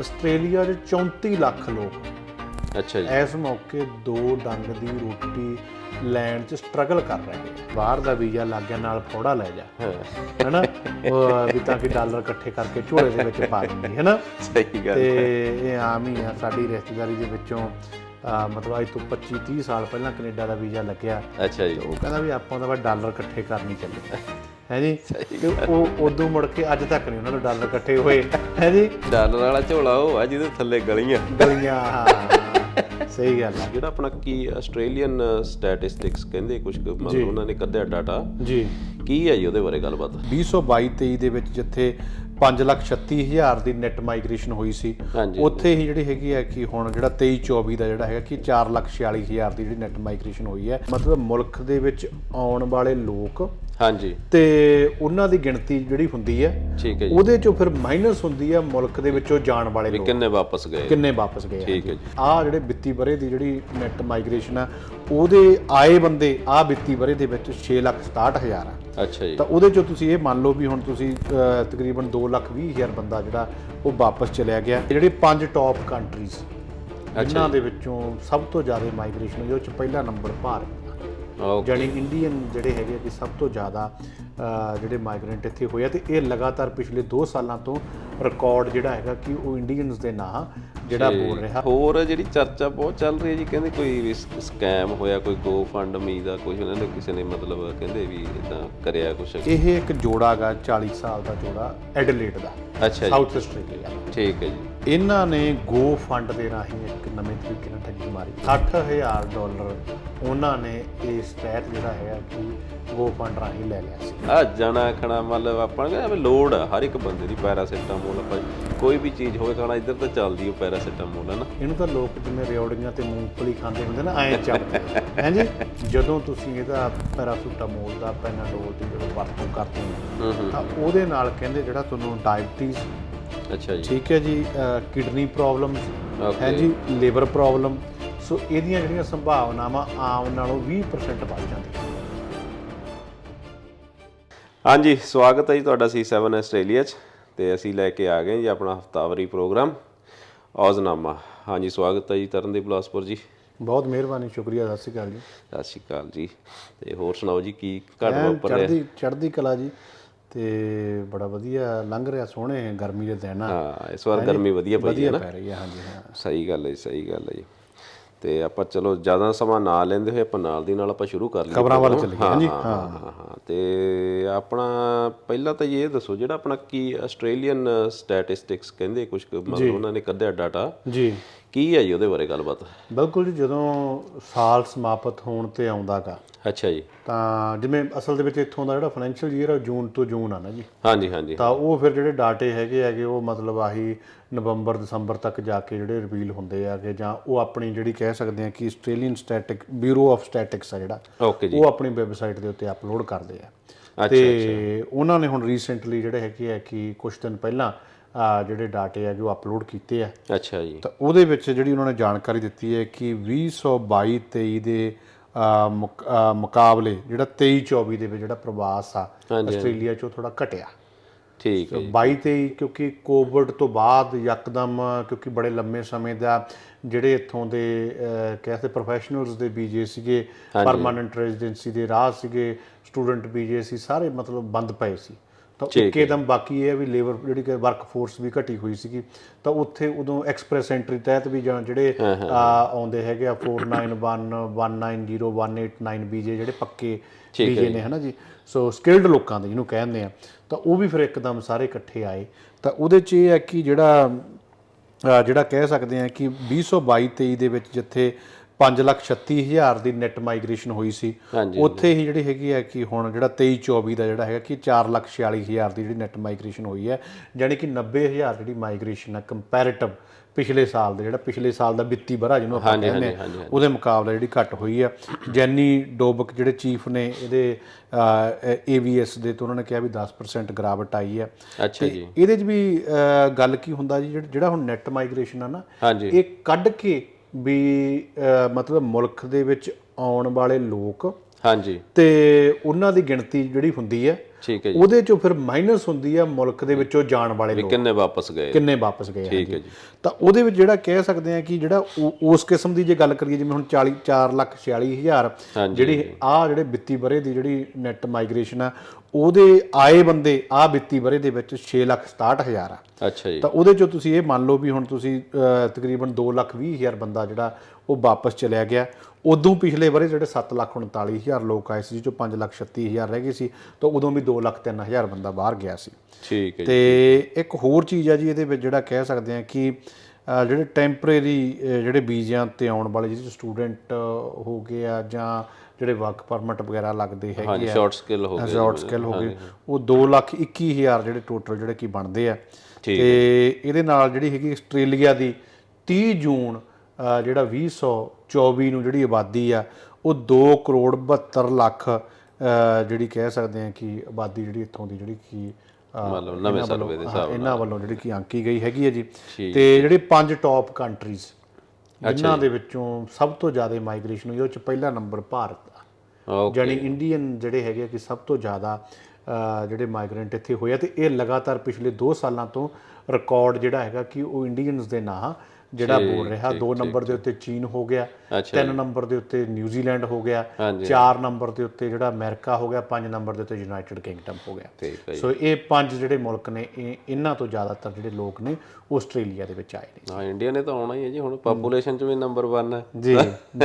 Australia 'ਚ 34 ਲੱਖ ਲੋਕ। ਅੱਛਾ ਜੀ। ਇਸ ਮੌਕੇ ਦੋ ਡੰਗ ਦੀ ਰੋਟੀ ਲੈਣ 'ਚ ਸਟਰਗਲ ਕਰ ਰਹੇ ਨੇ। ਬਾਹਰ ਦਾ ਵੀਜ਼ਾ ਲੱਗ ਗਿਆ ਨਾਲ ਫੋੜਾ ਲੈ ਜਾ। ਹੈਨਾ? ਉਹ ਵੀ ਤਾਂ ਕਿ ਡਾਲਰ ਇਕੱਠੇ ਕਰਕੇ ਝੋਲੇ ਦੇ ਵਿੱਚ ਪਾ ਦਿੰਦੀ ਹੈਨਾ? ਸਹੀ ਗੱਲ ਤੇ ਇਹ ਆਮ ਹੀ ਆ ਸਾਡੀ ਰਿਸ਼ਤੇਦਾਰੀ ਦੇ ਵਿੱਚੋਂ ਮਤਲਬ ਅੱਜ ਤੋਂ 25 30 ਸਾਲ ਪਹਿਲਾਂ ਕੈਨੇਡਾ ਦਾ ਵੀਜ਼ਾ ਲੱਗਿਆ। ਅੱਛਾ ਜੀ। ਉਹ ਕਹਿੰਦਾ ਵੀ ਆਪਾਂ ਤਾਂ ਬਸ ਡਾਲਰ ਇਕੱਠੇ ਕਰਨੀ ਚੱਲੇ। ਹੈ ਜੀ? ਉਹ ਉਦੋਂ ਮੁੜ ਕੇ ਅੱਜ ਤੱਕ ਨਹੀਂ ਉਹਨਾਂ ਦੇ ਡਾਲਰ ਇਕੱਠੇ ਹੋਏ। ਹੈ ਜੀ? ਡਾਲਰ ਵਾਲਾ ਝੋਲਾ ਉਹ ਆ ਜਿਹਦੇ ਥੱਲੇ ਗਲੀਆਂ। ਗਲੀਆਂ ਹਾਂ। ਸਹੀ ਗੱਲ ਆ। ਜਿਹੜਾ ਆਪਣਾ ਕੀ ਆਸਟ੍ਰੇਲੀਅਨ ਸਟੈਟਿਸਟਿਕਸ ਕਹਿੰਦੇ ਕੁਝ ਮਤਲਬ ਉਹਨਾਂ ਨੇ ਕੱਢਿਆ ਡਾਟਾ। ਜੀ। ਕੀ ਹੈ ਜੀ ਉਹਦੇ ਬਾਰੇ ਗੱਲਬਾਤ? 2022 23 ਦੇ ਵਿੱਚ ਜਿੱਥੇ 536000 ਦੀ ਨੈਟ ਮਾਈਗ੍ਰੇਸ਼ਨ ਹੋਈ ਸੀ ਉੱਥੇ ਹੀ ਜਿਹੜੀ ਹੈਗੀ ਹੈ ਕਿ ਹੁਣ ਜਿਹੜਾ 23 24 ਦਾ ਜਿਹੜਾ ਹੈਗਾ ਕਿ 446000 ਦੀ ਜਿਹੜੀ ਨੈਟ ਮਾਈਗ੍ਰੇਸ਼ਨ ਹੋਈ ਹੈ। ਮਤਲਬ ਮੁਲਕ ਦੇ ਵਿੱਚ ਆਉਣ ਵਾਲੇ ਲੋਕ ਹਾਂਜੀ। ਤੇ ਉਹਨਾਂ ਦੀ ਗਿਣਤੀ ਜਿਹੜੀ ਹੁੰਦੀ ਹੈ ਠੀਕ ਹੈ ਜੀ। ਉਹਦੇ ਚੋਂ ਫਿਰ ਮਾਈਨਸ ਹੁੰਦੀ ਹੈ ਮੁਲਕ ਦੇ ਵਿੱਚੋਂ ਜਾਣ ਵਾਲੇ ਵੀ ਲੋਕ। ਕਿੰਨੇ ਵਾਪਸ ਗਏ? ਕਿੰਨੇ ਵਾਪਸ ਗਏ ਠੀਕ ਹੈ ਜੀ। ਆ ਜਿਹੜੇ ਵਿੱਤੀ ਬਰੇ ਦੀ ਜਿਹੜੀ ਨੈਟ ਮਾਈਗ੍ਰੇਸ਼ਨ ਆ ਉਹਦੇ ਆਏ ਬੰਦੇ ਆ ਵਿੱਤੀ ਬਰੇ ਦੇ ਵਿੱਚ 667000 ਆ। ਅੱਛਾ ਜੀ। ਤਾਂ ਉਹਦੇ ਚੋਂ ਤੁਸੀਂ ਇਹ ਮੰਨ ਲਓ ਵੀ ਹੁਣ ਤੁਸੀਂ ਅਹ, ਤਕਰੀਬਨ 220000 ਬੰਦਾ ਜਿਹੜਾ ਉਹ ਵਾਪਸ ਚਲਿਆ ਗਿਆ। ਜਿਹੜੇ ਪੰਜ ਟੌਪ ਕੰਟਰੀਜ਼ ਜਿਨ੍ਹਾਂ ਦੇ ਵਿੱਚੋਂ ਸਭ ਤੋਂ ਜ਼ਿਆਦਾ ਮਾਈਗ੍ਰੇਸ਼ਨ ਹੋਈ ਉਹ ਚ ਪਹਿਲਾ ਨੰਬਰ ਭਾਰਤ। ਜਾਣੀ ਇੰਡੀਅਨ ਜਿਹੜੇ ਹੈਗੇ ਕਿ ਸਭ ਤੋਂ ਜ਼ਿਆਦਾ ਜਿਹੜੇ ਮਾਈਗ੍ਰੈਂਟ ਇੱਥੇ ਹੋਏ ਆ ਤੇ ਇਹ ਲਗਾਤਾਰ ਪਿਛਲੇ 2 ਸਾਲਾਂ ਤੋਂ ਰਿਕਾਰਡ ਜਿਹੜਾ ਹੈਗਾ ਕਿ ਉਹ ਇੰਡੀਅਨਸ ਦੇ ਨਾਂ ਜਿਹੜਾ ਬੋਲ ਰਿਹਾ। ਹੋਰ ਜਿਹੜੀ ਚਰਚਾ ਬਹੁਤ ਚੱਲ ਰਹੀ ਹੈ ਜੀ ਕਹਿੰਦੇ ਕੋਈ ਸਕੈਮ ਹੋਇਆ ਕੋਈ ਗੋ ਫੰਡ ਮੀ ਦਾ ਕੋਈ ਉਹਨਾਂ ਨੇ ਕਿਸੇ ਨੇ ਮਤਲਬ ਕਹਿੰਦੇ ਵੀ ਇਦਾਂ ਕਰਿਆ ਕੁਛ। ਇਹ ਇੱਕ ਜੋੜਾ ਗਾ 40 ਸਾਲ ਦਾ ਜੋੜਾ ਐਡਲੇਟ ਦਾ ਅੱਛਾ ਜੀ। ਸਾਊਥ ਆਸਟ੍ਰੇਲੀਆ ਠੀਕ ਹੈ ਜੀ। ਇਹਨਾਂ ਨੇ ਗੋ ਫੰਡ ਦੇ ਰਾਹੀਂ ਇੱਕ ਨਵੇਂ ਤਰੀਕੇ ਨਾਲ ਠੱਗੀ ਮਾਰੀ। 60000 ਡਾਲਰ ਉਹਨਾਂ ਨੇ ਇਸ ਤਹਿਤ ਜਿਹੜਾ ਹੈਗਾ ਕਿ ਗੋ ਫੰਡ ਰਾਹੀਂ ਲੈ ਲਿਆ ਸੀ। ਆ ਜਣਾ ਖਣਾ ਮਤਲਬ ਆਪਾਂ ਨੂੰ ਕਹਿੰਦੇ ਵੀ ਲੋੜ ਆ ਹਰ ਇੱਕ ਬੰਦੇ ਦੀ ਪੈਰਾਸੀਟਾਮੋਲ ਆਪਾਂ ਕੋਈ ਵੀ ਚੀਜ਼ ਹੋਵੇ ਖਾਣਾ ਇੱਧਰ ਤਾਂ ਚੱਲਦੀ ਉਹ ਪੈਰਾਸੀਟਾਮੋਲ ਹੈ ਨਾ? ਇਹਨੂੰ ਤਾਂ ਲੋਕ ਜਿਵੇਂ ਰਿਓੜੀਆਂ ਤੇ ਮੂੰਗਫਲੀ ਖਾਂਦੇ ਹੁੰਦੇ ਨਾ ਐਂ ਚੱਲਦੇ ਹੈ ਜੀ? ਜਦੋਂ ਤੁਸੀਂ ਇਹਦਾ ਪੈਰਾਸੀਟਾਮੋਲ ਦਾ ਪੈਨਾਡੋਲ ਦੀ ਜਦੋਂ ਵਰਤੋਂ ਕਰਦੇ ਹੋ ਹੂੰ ਹੂੰ। ਤਾਂ ਉਹਦੇ ਨਾਲ ਕਹਿੰਦੇ ਜਿਹੜਾ ਤੁਹਾਨੂੰ ਡਾਇਬਟੀਜ਼ ਅੱਛਾ ਜੀ। ਠੀਕ ਹੈ ਜੀ ਕਿਡਨੀ ਪ੍ਰੋਬਲਮਸ ਹੈ ਜੀ ਲਿਵਰ ਪ੍ਰੋਬਲਮ ਸੋ ਇਹਦੀਆਂ ਜਿਹੜੀਆਂ ਸੰਭਾਵਨਾਵਾਂ ਆਮ ਨਾਲੋਂ 20% ਵੱਧ ਜਾਂਦੀਆਂ। ਹਾਂਜੀ ਸਵਾਗਤ ਹੈ ਜੀ ਤੁਹਾਡਾ C7 ਆਸਟ੍ਰੇਲੀਆ 'ਚ। ਤੇ ਅਸੀਂ ਲੈ ਕੇ ਆ ਗਏ ਜੀ ਆਪਣਾ ਹਫਤਾਵਰੀ ਪ੍ਰੋਗਰਾਮ ਔਜ਼ਨਾਮਾ। ਹਾਂਜੀ ਸਵਾਗਤ ਹੈ ਜੀ ਤਰਨਦੀਪ ਬਲਾਸਪੁਰ ਜੀ। ਬਹੁਤ ਮਿਹਰਬਾਨੀ ਸ਼ੁਕਰੀਆ ਸਤਿ ਸ਼੍ਰੀ ਅਕਾਲ ਜੀ। ਸਤਿ ਸ਼੍ਰੀ ਅਕਾਲ ਜੀ। ਤੇ ਹੋਰ ਸੁਣਾਓ ਜੀ ਕੀ ਘਟ ਐਨ ਵਾਪਰ ਰਿਹਾ? ਚੜ੍ਹਦੀ ਚੜ੍ਹਦੀ ਕਲਾ ਜੀ। ਤੇ ਬੜਾ ਵਧੀਆ ਲੰਘ ਰਿਹਾ ਸੋਹਣੇ ਗਰਮੀ ਦੇ ਦਿਨ ਆ। ਹਾਂ ਇਸ ਵਾਰ ਗਰਮੀ ਵਧੀਆ ਪਈ ਹੈ ਵਧੀਆ ਨਾ। ਪੈ ਰਹੀ ਹੈ ਹਾਂਜੀ ਹਾਂ। ਸਹੀ ਗੱਲ ਹੈ ਜੀ, ਸਹੀ ਗੱਲ ਹੈ ਜੀ। ਤੇ ਆਪਾਂ ਚਲੋ ਜ਼ਿਆਦਾ ਸਮਾਂ ਨਾ ਲੈਂਦੇ ਹੋਏ ਆਪਾਂ ਨਾਲ ਦੀ ਨਾਲ ਆਪਾਂ ਸ਼ੁਰੂ ਕਰ ਲਈਏ ਖਬਰਾਂ ਵੱਲ। ਚੱਲੀਏ, ਹਾਂਜੀ, ਹਾਂ ਹਾਂ ਹਾਂ ਹਾਂ ਤੇ ਆਪਣਾ ਪਹਿਲਾਂ ਤਾਂ ਜੀ ਇਹ ਦੱਸੋ ਜਿਹੜਾ ਆਪਣਾ ਕੀ ਆਸਟ੍ਰੇਲੀਅਨ ਸਟੈਟਿਸਟਿਕਸ ਕਹਿੰਦੇ ਕੁਝ ਮਤਲਬ ਉਹਨਾਂ ਨੇ ਕੱਢਿਆ ਡਾਟਾ ਜੀ। ਕੀ ਹੈ ਜੀ ਉਹਦੇ ਬਾਰੇ ਗੱਲਬਾਤ? ਬਿਲਕੁਲ ਜੀ ਜਦੋਂ ਸਾਲ ਸਮਾਪਤ ਹੋਣ ਤੇ ਆਉਂਦਾਗਾ ਅੱਛਾ ਜੀ। ਤਾਂ ਜਿਵੇਂ ਅਸਲ ਦੇ ਵਿੱਚ ਇੱਥੋਂ ਦਾ ਜਿਹੜਾ ਫਾਈਨੈਂਸ਼ੀਅਲ ਈਅਰ ਹੈ ਜੂਨ ਤੋਂ ਜੂਨ ਆ ਨਾ ਜੀ। ਹਾਂਜੀ ਹਾਂਜੀ। ਤਾਂ ਉਹ ਫਿਰ ਜਿਹੜੇ ਡਾਟੇ ਹੈਗੇ ਹੈਗੇ ਉਹ ਮਤਲਬ ਆਹੀ ਨਵੰਬਰ ਦਸੰਬਰ ਤੱਕ ਜਾ ਕੇ ਜਿਹੜੇ ਰਿਵੀਲ ਹੁੰਦੇ ਆ ਕਿ ਜਾਂ ਉਹ ਆਪਣੀ ਜਿਹੜੀ ਕਹਿ ਸਕਦੇ ਆ ਕਿ Australian static bureau of statistics ਆ ਜਿਹੜਾ ਓਕੇ ਜੀ। ਉਹ ਆਪਣੀ ਵੈਬਸਾਈਟ ਦੇ ਉੱਤੇ ਅਪਲੋਡ ਕਰਦੇ ਆ। ਅੱਛਾ ਤੇ ਉਹਨਾਂ ਨੇ ਹੁਣ ਰੀਸੈਂਟਲੀ ਜਿਹੜੇ ਹੈਗੇ ਆ ਕਿ ਕੁਝ ਦਿਨ ਪਹਿਲਾਂ ਜਿਹੜੇ ਡਾਟੇ ਆ ਉਹ ਅਪਲੋਡ ਕੀਤੇ ਆ। ਅੱਛਾ ਜੀ। ਤਾਂ ਉਹਦੇ ਵਿੱਚ ਜਿਹੜੀ ਉਹਨਾਂ ਨੇ ਜਾਣਕਾਰੀ ਦਿੱਤੀ ਹੈ ਕਿ 2022 23 ਦੇ ਮੁਕਾਬਲੇ ਜਿਹੜਾ 23 24 ਦੇ ਵਿੱਚ ਜਿਹੜਾ ਪ੍ਰਵਾਸ ਆ ਆਸਟ੍ਰੇਲੀਆ ਚੋਂ ਥੋੜਾ ਘਟਿਆ। ਠੀਕ ਹੈ 22 23 ਕਿਉਂਕਿ ਕੋਵਿਡ ਤੋਂ ਬਾਅਦ ਯਕਦਮ ਕਿਉਂਕਿ ਬੜੇ ਲੰਮੇ ਸਮੇਂ ਦਾ ਜਿਹੜੇ ਇੱਥੋਂ ਦੇ ਕਹਿੰਦੇ ਪ੍ਰੋਫੈਸ਼ਨਲਸ ਦੇ ਵੀਜ਼ੇ ਸੀਗੇ ਪਰਮਾਨੈਂਟ ਰੈਜ਼ੀਡੈਂਸੀ ਦੇ ਰਾਹ ਸੀਗੇ ਸਟੂਡੈਂਟ ਵੀਜ਼ੇ ਸੀ ਸਾਰੇ ਮਤਲਬ ਬੰਦ ਪਏ ਸੀ। ਤਾਂ ਇੱਕੇਦਮ ਬਾਕੀ ਇਹ ਹੈ ਵੀ ਲੇਬਰ ਜਿਹੜੀ ਕਿ ਵਰਕ ਫੋਰਸ ਵੀ ਘਟੀ ਹੋਈ ਸੀਗੀ। ਤਾਂ ਉੱਥੇ ਉਦੋਂ ਐਕਸਪ੍ਰੈਸ ਐਂਟਰੀ ਤਹਿਤ ਵੀ ਜਾਂ ਜਿਹੜੇ ਆ, ਆਉਂਦੇ ਹੈਗੇ ਆ 491 190 189 ਵੀਜ਼ੇ ਜਿਹੜੇ ਪੱਕੇ ਵੀਜ਼ੇ ਨੇ ਹਨਾ ਜੀ? ਸੋ ਸਕਿਲਡ ਲੋਕਾਂ ਦੇ ਜਿਹਨੂੰ ਕਹਿੰਦੇ ਆ। ਤਾਂ ਉਹ ਵੀ ਫਿਰ ਇੱਕਦਮ ਸਾਰੇ ਇਕੱਠੇ ਆਏ। ਤਾਂ ਉਹਦੇ 'ਚ ਇਹ ਹੈ ਕਿ ਜਿਹੜਾ ਜਿਹੜਾ ਕਹਿ ਸਕਦੇ ਆ ਕਿ 2022 23 ਦੇ ਵਿੱਚ ਜਿੱਥੇ 536000 ਦੀ ਨੈਟ ਮਾਈਗ੍ਰੇਸ਼ਨ ਹੋਈ ਸੀ। ਉੱਥੇ ਹੀ ਜਿਹੜੀ ਹੈਗੀ ਹੈ ਕਿ ਹੁਣ ਜਿਹੜਾ 23 24 ਦਾ ਜਿਹੜਾ ਹੈਗਾ ਕਿ 446000 ਦੀ ਜਿਹੜੀ ਨੈਟ ਮਾਈਗ੍ਰੇਸ਼ਨ ਹੋਈ ਹੈ ਯਾਨੀ ਕਿ 90000 ਜਿਹੜੀ ਮਾਈਗ੍ਰੇਸ਼ਨ ਹੈ ਕੰਪੈਰੀਟਿਵ ਪਿਛਲੇ ਸਾਲ ਦੇ ਜਿਹੜਾ ਪਿਛਲੇ ਸਾਲ ਦਾ ਵਿੱਤੀ ਬਰਾ ਜਿਹਨੂੰ ਆਪਾਂ ਕਹਿੰਦੇ ਆ ਉਹਦੇ ਮੁਕਾਬਲੇ ਜਿਹੜੀ ਘੱਟ ਹੋਈ ਹੈ। ਜੈਨੀ ਡੋਬਕ ਜਿਹੜੇ ਚੀਫ ਨੇ ਇਹਦੇ ਏਵੀਐਸ ਦੇ ਤੋਂ ਉਹਨਾਂ ਨੇ ਕਿਹਾ ਵੀ 10% ਗਿਰਾਵਟ ਆਈ ਹੈ। ਅੱਛਾ ਜੀ। ਇਹਦੇ 'ਚ ਵੀ ਗੱਲ ਕੀ ਹੁੰਦਾ ਜੀ ਜਿਹੜਾ- ਹੁਣ ਨੈਟ ਮਾਈਗ੍ਰੇਸ਼ਨ ਆ ਨਾ ਇਹ ਕੱਢ ਕੇ ਵੀ ਮਤਲਬ ਮੁਲਕ ਦੇ ਵਿੱਚ ਆਉਣ ਵਾਲੇ ਲੋਕ ਹਾਂਜੀ। ਤੇ ਉਹਨਾਂ ਦੀ ਗਿਣਤੀ ਜਿਹੜੀ ਹੁੰਦੀ ਹੈ ਠੀਕ ਹੈ ਜੀ। ਉਹਦੇ ਚੋਂ ਫਿਰ ਮਾਈਨਸ ਹੁੰਦੀ ਹੈ ਮੁਲਕ ਦੇ ਵਿੱਚੋਂ ਜਾਣ ਵਾਲੇ ਲੋਕ। ਕਿੰਨੇ ਵਾਪਸ ਗਏ। ਕਿੰਨੇ ਵਾਪਸ ਗਏ ਠੀਕ ਹੈ ਜੀ। ਤਾਂ ਉਹਦੇ ਵਿੱਚ ਜਿਹੜਾ ਕਹਿ ਸਕਦੇ ਆ ਕਿ ਜਿਹੜਾ ਉਸ ਕਿਸਮ ਦੀ ਜੇ ਗੱਲ ਕਰੀਏ ਜਿਵੇਂ ਹੁਣ 40 4 ਲੱਖ 46 ਹਜ਼ਾਰ ਹਾਂਜੀ। ਜਿਹੜੀ ਆ ਜਿਹੜੇ ਵਿੱਤੀ ਬਰੇ ਦੀ ਜਿਹੜੀ ਨੈਟ ਮਾਈਗ੍ਰੇਸ਼ਨ ਆ ਉਹਦੇ ਆਏ ਬੰਦੇ ਆ ਵਿੱਤੀ ਬਰੇ ਦੇ ਵਿੱਚ 6 ਲੱਖ 67 ਹਜ਼ਾਰ ਆ। ਅੱਛਾ ਜੀ। ਤਾਂ ਉਹਦੇ ਚੋਂ ਤੁਸੀਂ ਇਹ ਮੰਨ ਲਓ ਵੀ ਹੁਣ ਤੁਸੀਂ ਤਕਰੀਬਨ 2 ਲੱਖ 20 ਹਜ਼ਾਰ ਬੰਦਾ ਜਿਹੜਾ ਉਹ ਵਾਪਸ ਚਲਿਆ ਗਿਆ। ਉਦੋਂ ਪਿਛਲੇ ਬਰੇ ਜਿਹੜੇ 7 ਲੱਖ 39 ਹਜ਼ਾਰ ਲੋਕ ਆਏ ਸੀ ਜਿਸ ਚੋਂ 5 ਲੱਖ 36 ਹਜ਼ਾਰ ਰਹਿ ਗਏ ਸੀ ਤਾਂ ਉਦੋਂ ਵੀ 2 ਲੱਖ 3 ਹਜ਼ਾਰ ਬੰਦਾ ਬਾਹਰ ਗਿਆ ਸੀ। ਠੀਕ ਹੈ ਜੀ। ਤੇ ਇੱਕ ਹੋਰ ਚੀਜ਼ ਆ ਜੀ ਇਹਦੇ ਵਿੱਚ ਜਿਹੜਾ ਕਹਿ ਸਕਦੇ ਆ ਕਿ ਜਿਹੜੇ ਟੈਂਪਰੇਰੀ ਜਿਹੜੇ ਵੀਜ਼ਿਆਂ ਤੇ ਆਉਣ ਵਾਲੇ ਜਿਹੜੇ ਸਟੂਡੈਂਟ ਹੋ ਗਏ ਆ ਜਾਂ ਜਿਹੜੇ ਵਰਕ ਪਰਮਿਟ ਵਗੈਰਾ ਲੱਗਦੇ ਹੈਗੇ ਹਾਂਜੀ ਸ਼ਾਰਟ ਸਕਿੱਲ ਹੋ ਗਏ ਸ਼ਾਰਟ ਸਕਿੱਲ ਹੋ ਗਏ ਉਹ 2 ਲੱਖ 21 ਹਜ਼ਾਰ ਜਿਹੜੇ ਟੋਟਲ ਜਿਹੜੇ ਕੀ ਬਣਦੇ ਆ। ਤੇ ਇਹਦੇ ਨਾਲ ਜਿਹੜੀ ਹੈਗੀ ਆਸਟ੍ਰੇਲੀਆ ਦੀ 30 ਜੂਨ ਜਿਹੜਾ 2024 ਨੂੰ ਜਿਹੜੀ ਆਬਾਦੀ ਆ ਉਹ 2 ਕਰੋੜ 72 ਲੱਖ ਜਿਹੜੀ ਕਹਿ ਸਕਦੇ ਆ ਕਿ ਆਬਾਦੀ ਜਿਹੜੀ ਇੱਥੋਂ ਦੀ ਜਿਹੜੀ ਕੀ ਮਤਲਬ ਨਵੇਂ ਸਰਵੇ ਦੇ ਹਾਂ, ਇਹਨਾਂ ਵੱਲੋਂ ਜਿਹੜੀ ਕੀ ਆਂਕੀ ਗਈ ਹੈਗੀ ਹੈ ਜੀ। ਤੇ ਜਿਹੜੇ ਪੰਜ ਟੌਪ ਕੰਟਰੀਜ਼ ਜਿਨ੍ਹਾਂ ਦੇ ਵਿੱਚੋਂ ਸਭ ਤੋਂ ਜ਼ਿਆਦਾ ਮਾਈਗ੍ਰੇਸ਼ਨ ਹੋਈ ਉਹ ਚ ਪਹਿਲਾ ਨੰਬਰ ਭਾਰਤ ਓਕੇ ਜਾਣੀ ਇੰਡੀਅਨ ਜਿਹੜੇ ਹੈਗੇ ਕਿ ਸਭ ਤੋਂ ਜ਼ਿਆਦਾ ਜਿਹੜੇ ਮਾਈਗ੍ਰੈਂਟ ਇੱਥੇ ਹੋਏ ਆ ਤੇ ਇਹ ਲਗਾਤਾਰ ਪਿਛਲੇ 2 ਸਾਲਾਂ ਤੋਂ ਰਿਕਾਰਡ ਜਿਹੜਾ ਹੈਗਾ ਕਿ ਉਹ ਇੰਡੀਅਨਸ ਦੇ ਨਾਂ ਜਿਹੜਾ ਬੋਲ ਰਿਹਾ 2 ਨੰਬਰ ਦੇ ਉੱਤੇ ਚੀਨ ਹੋ ਗਿਆ ਅੱਛਾ 3 ਨੰਬਰ ਦੇ ਉੱਤੇ ਨਿਊਜ਼ੀਲੈਂਡ ਹੋ ਗਿਆ ਹਾਂਜੀ। 4 ਨੰਬਰ ਦੇ ਉੱਤੇ ਜਿਹੜਾ ਅਮਰੀਕਾ ਹੋ ਗਿਆ 5 ਨੰਬਰ ਦੇ ਉੱਤੇ ਯੂਨਾਈਟਿਡ ਕਿੰਗਡਮ ਹੋ ਗਿਆ। ਹੈ ਜੀ ਸੋ ਇਹ ਪੰਜ ਜਿਹੜੇ ਮੁਲਕ ਨੇ ਇਹ ਇਹਨਾਂ ਤੋਂ ਜ਼ਿਆਦਾਤਰ ਜਿਹੜੇ ਲੋਕ ਨੇ ਆਸਟ੍ਰੇਲੀਆ ਦੇ ਵਿੱਚ ਆਏ ਨੇ। ਹਾਂ ਇੰਡੀਆ ਨੇ ਤਾਂ ਆਉਣਾ ਹੀ ਹੈ ਜੀ ਹੁਣ ਪਾਪੂਲੇਸ਼ਨ ਚ ਵੀ ਨੰਬਰ 1 ਹੈ। ਜੀ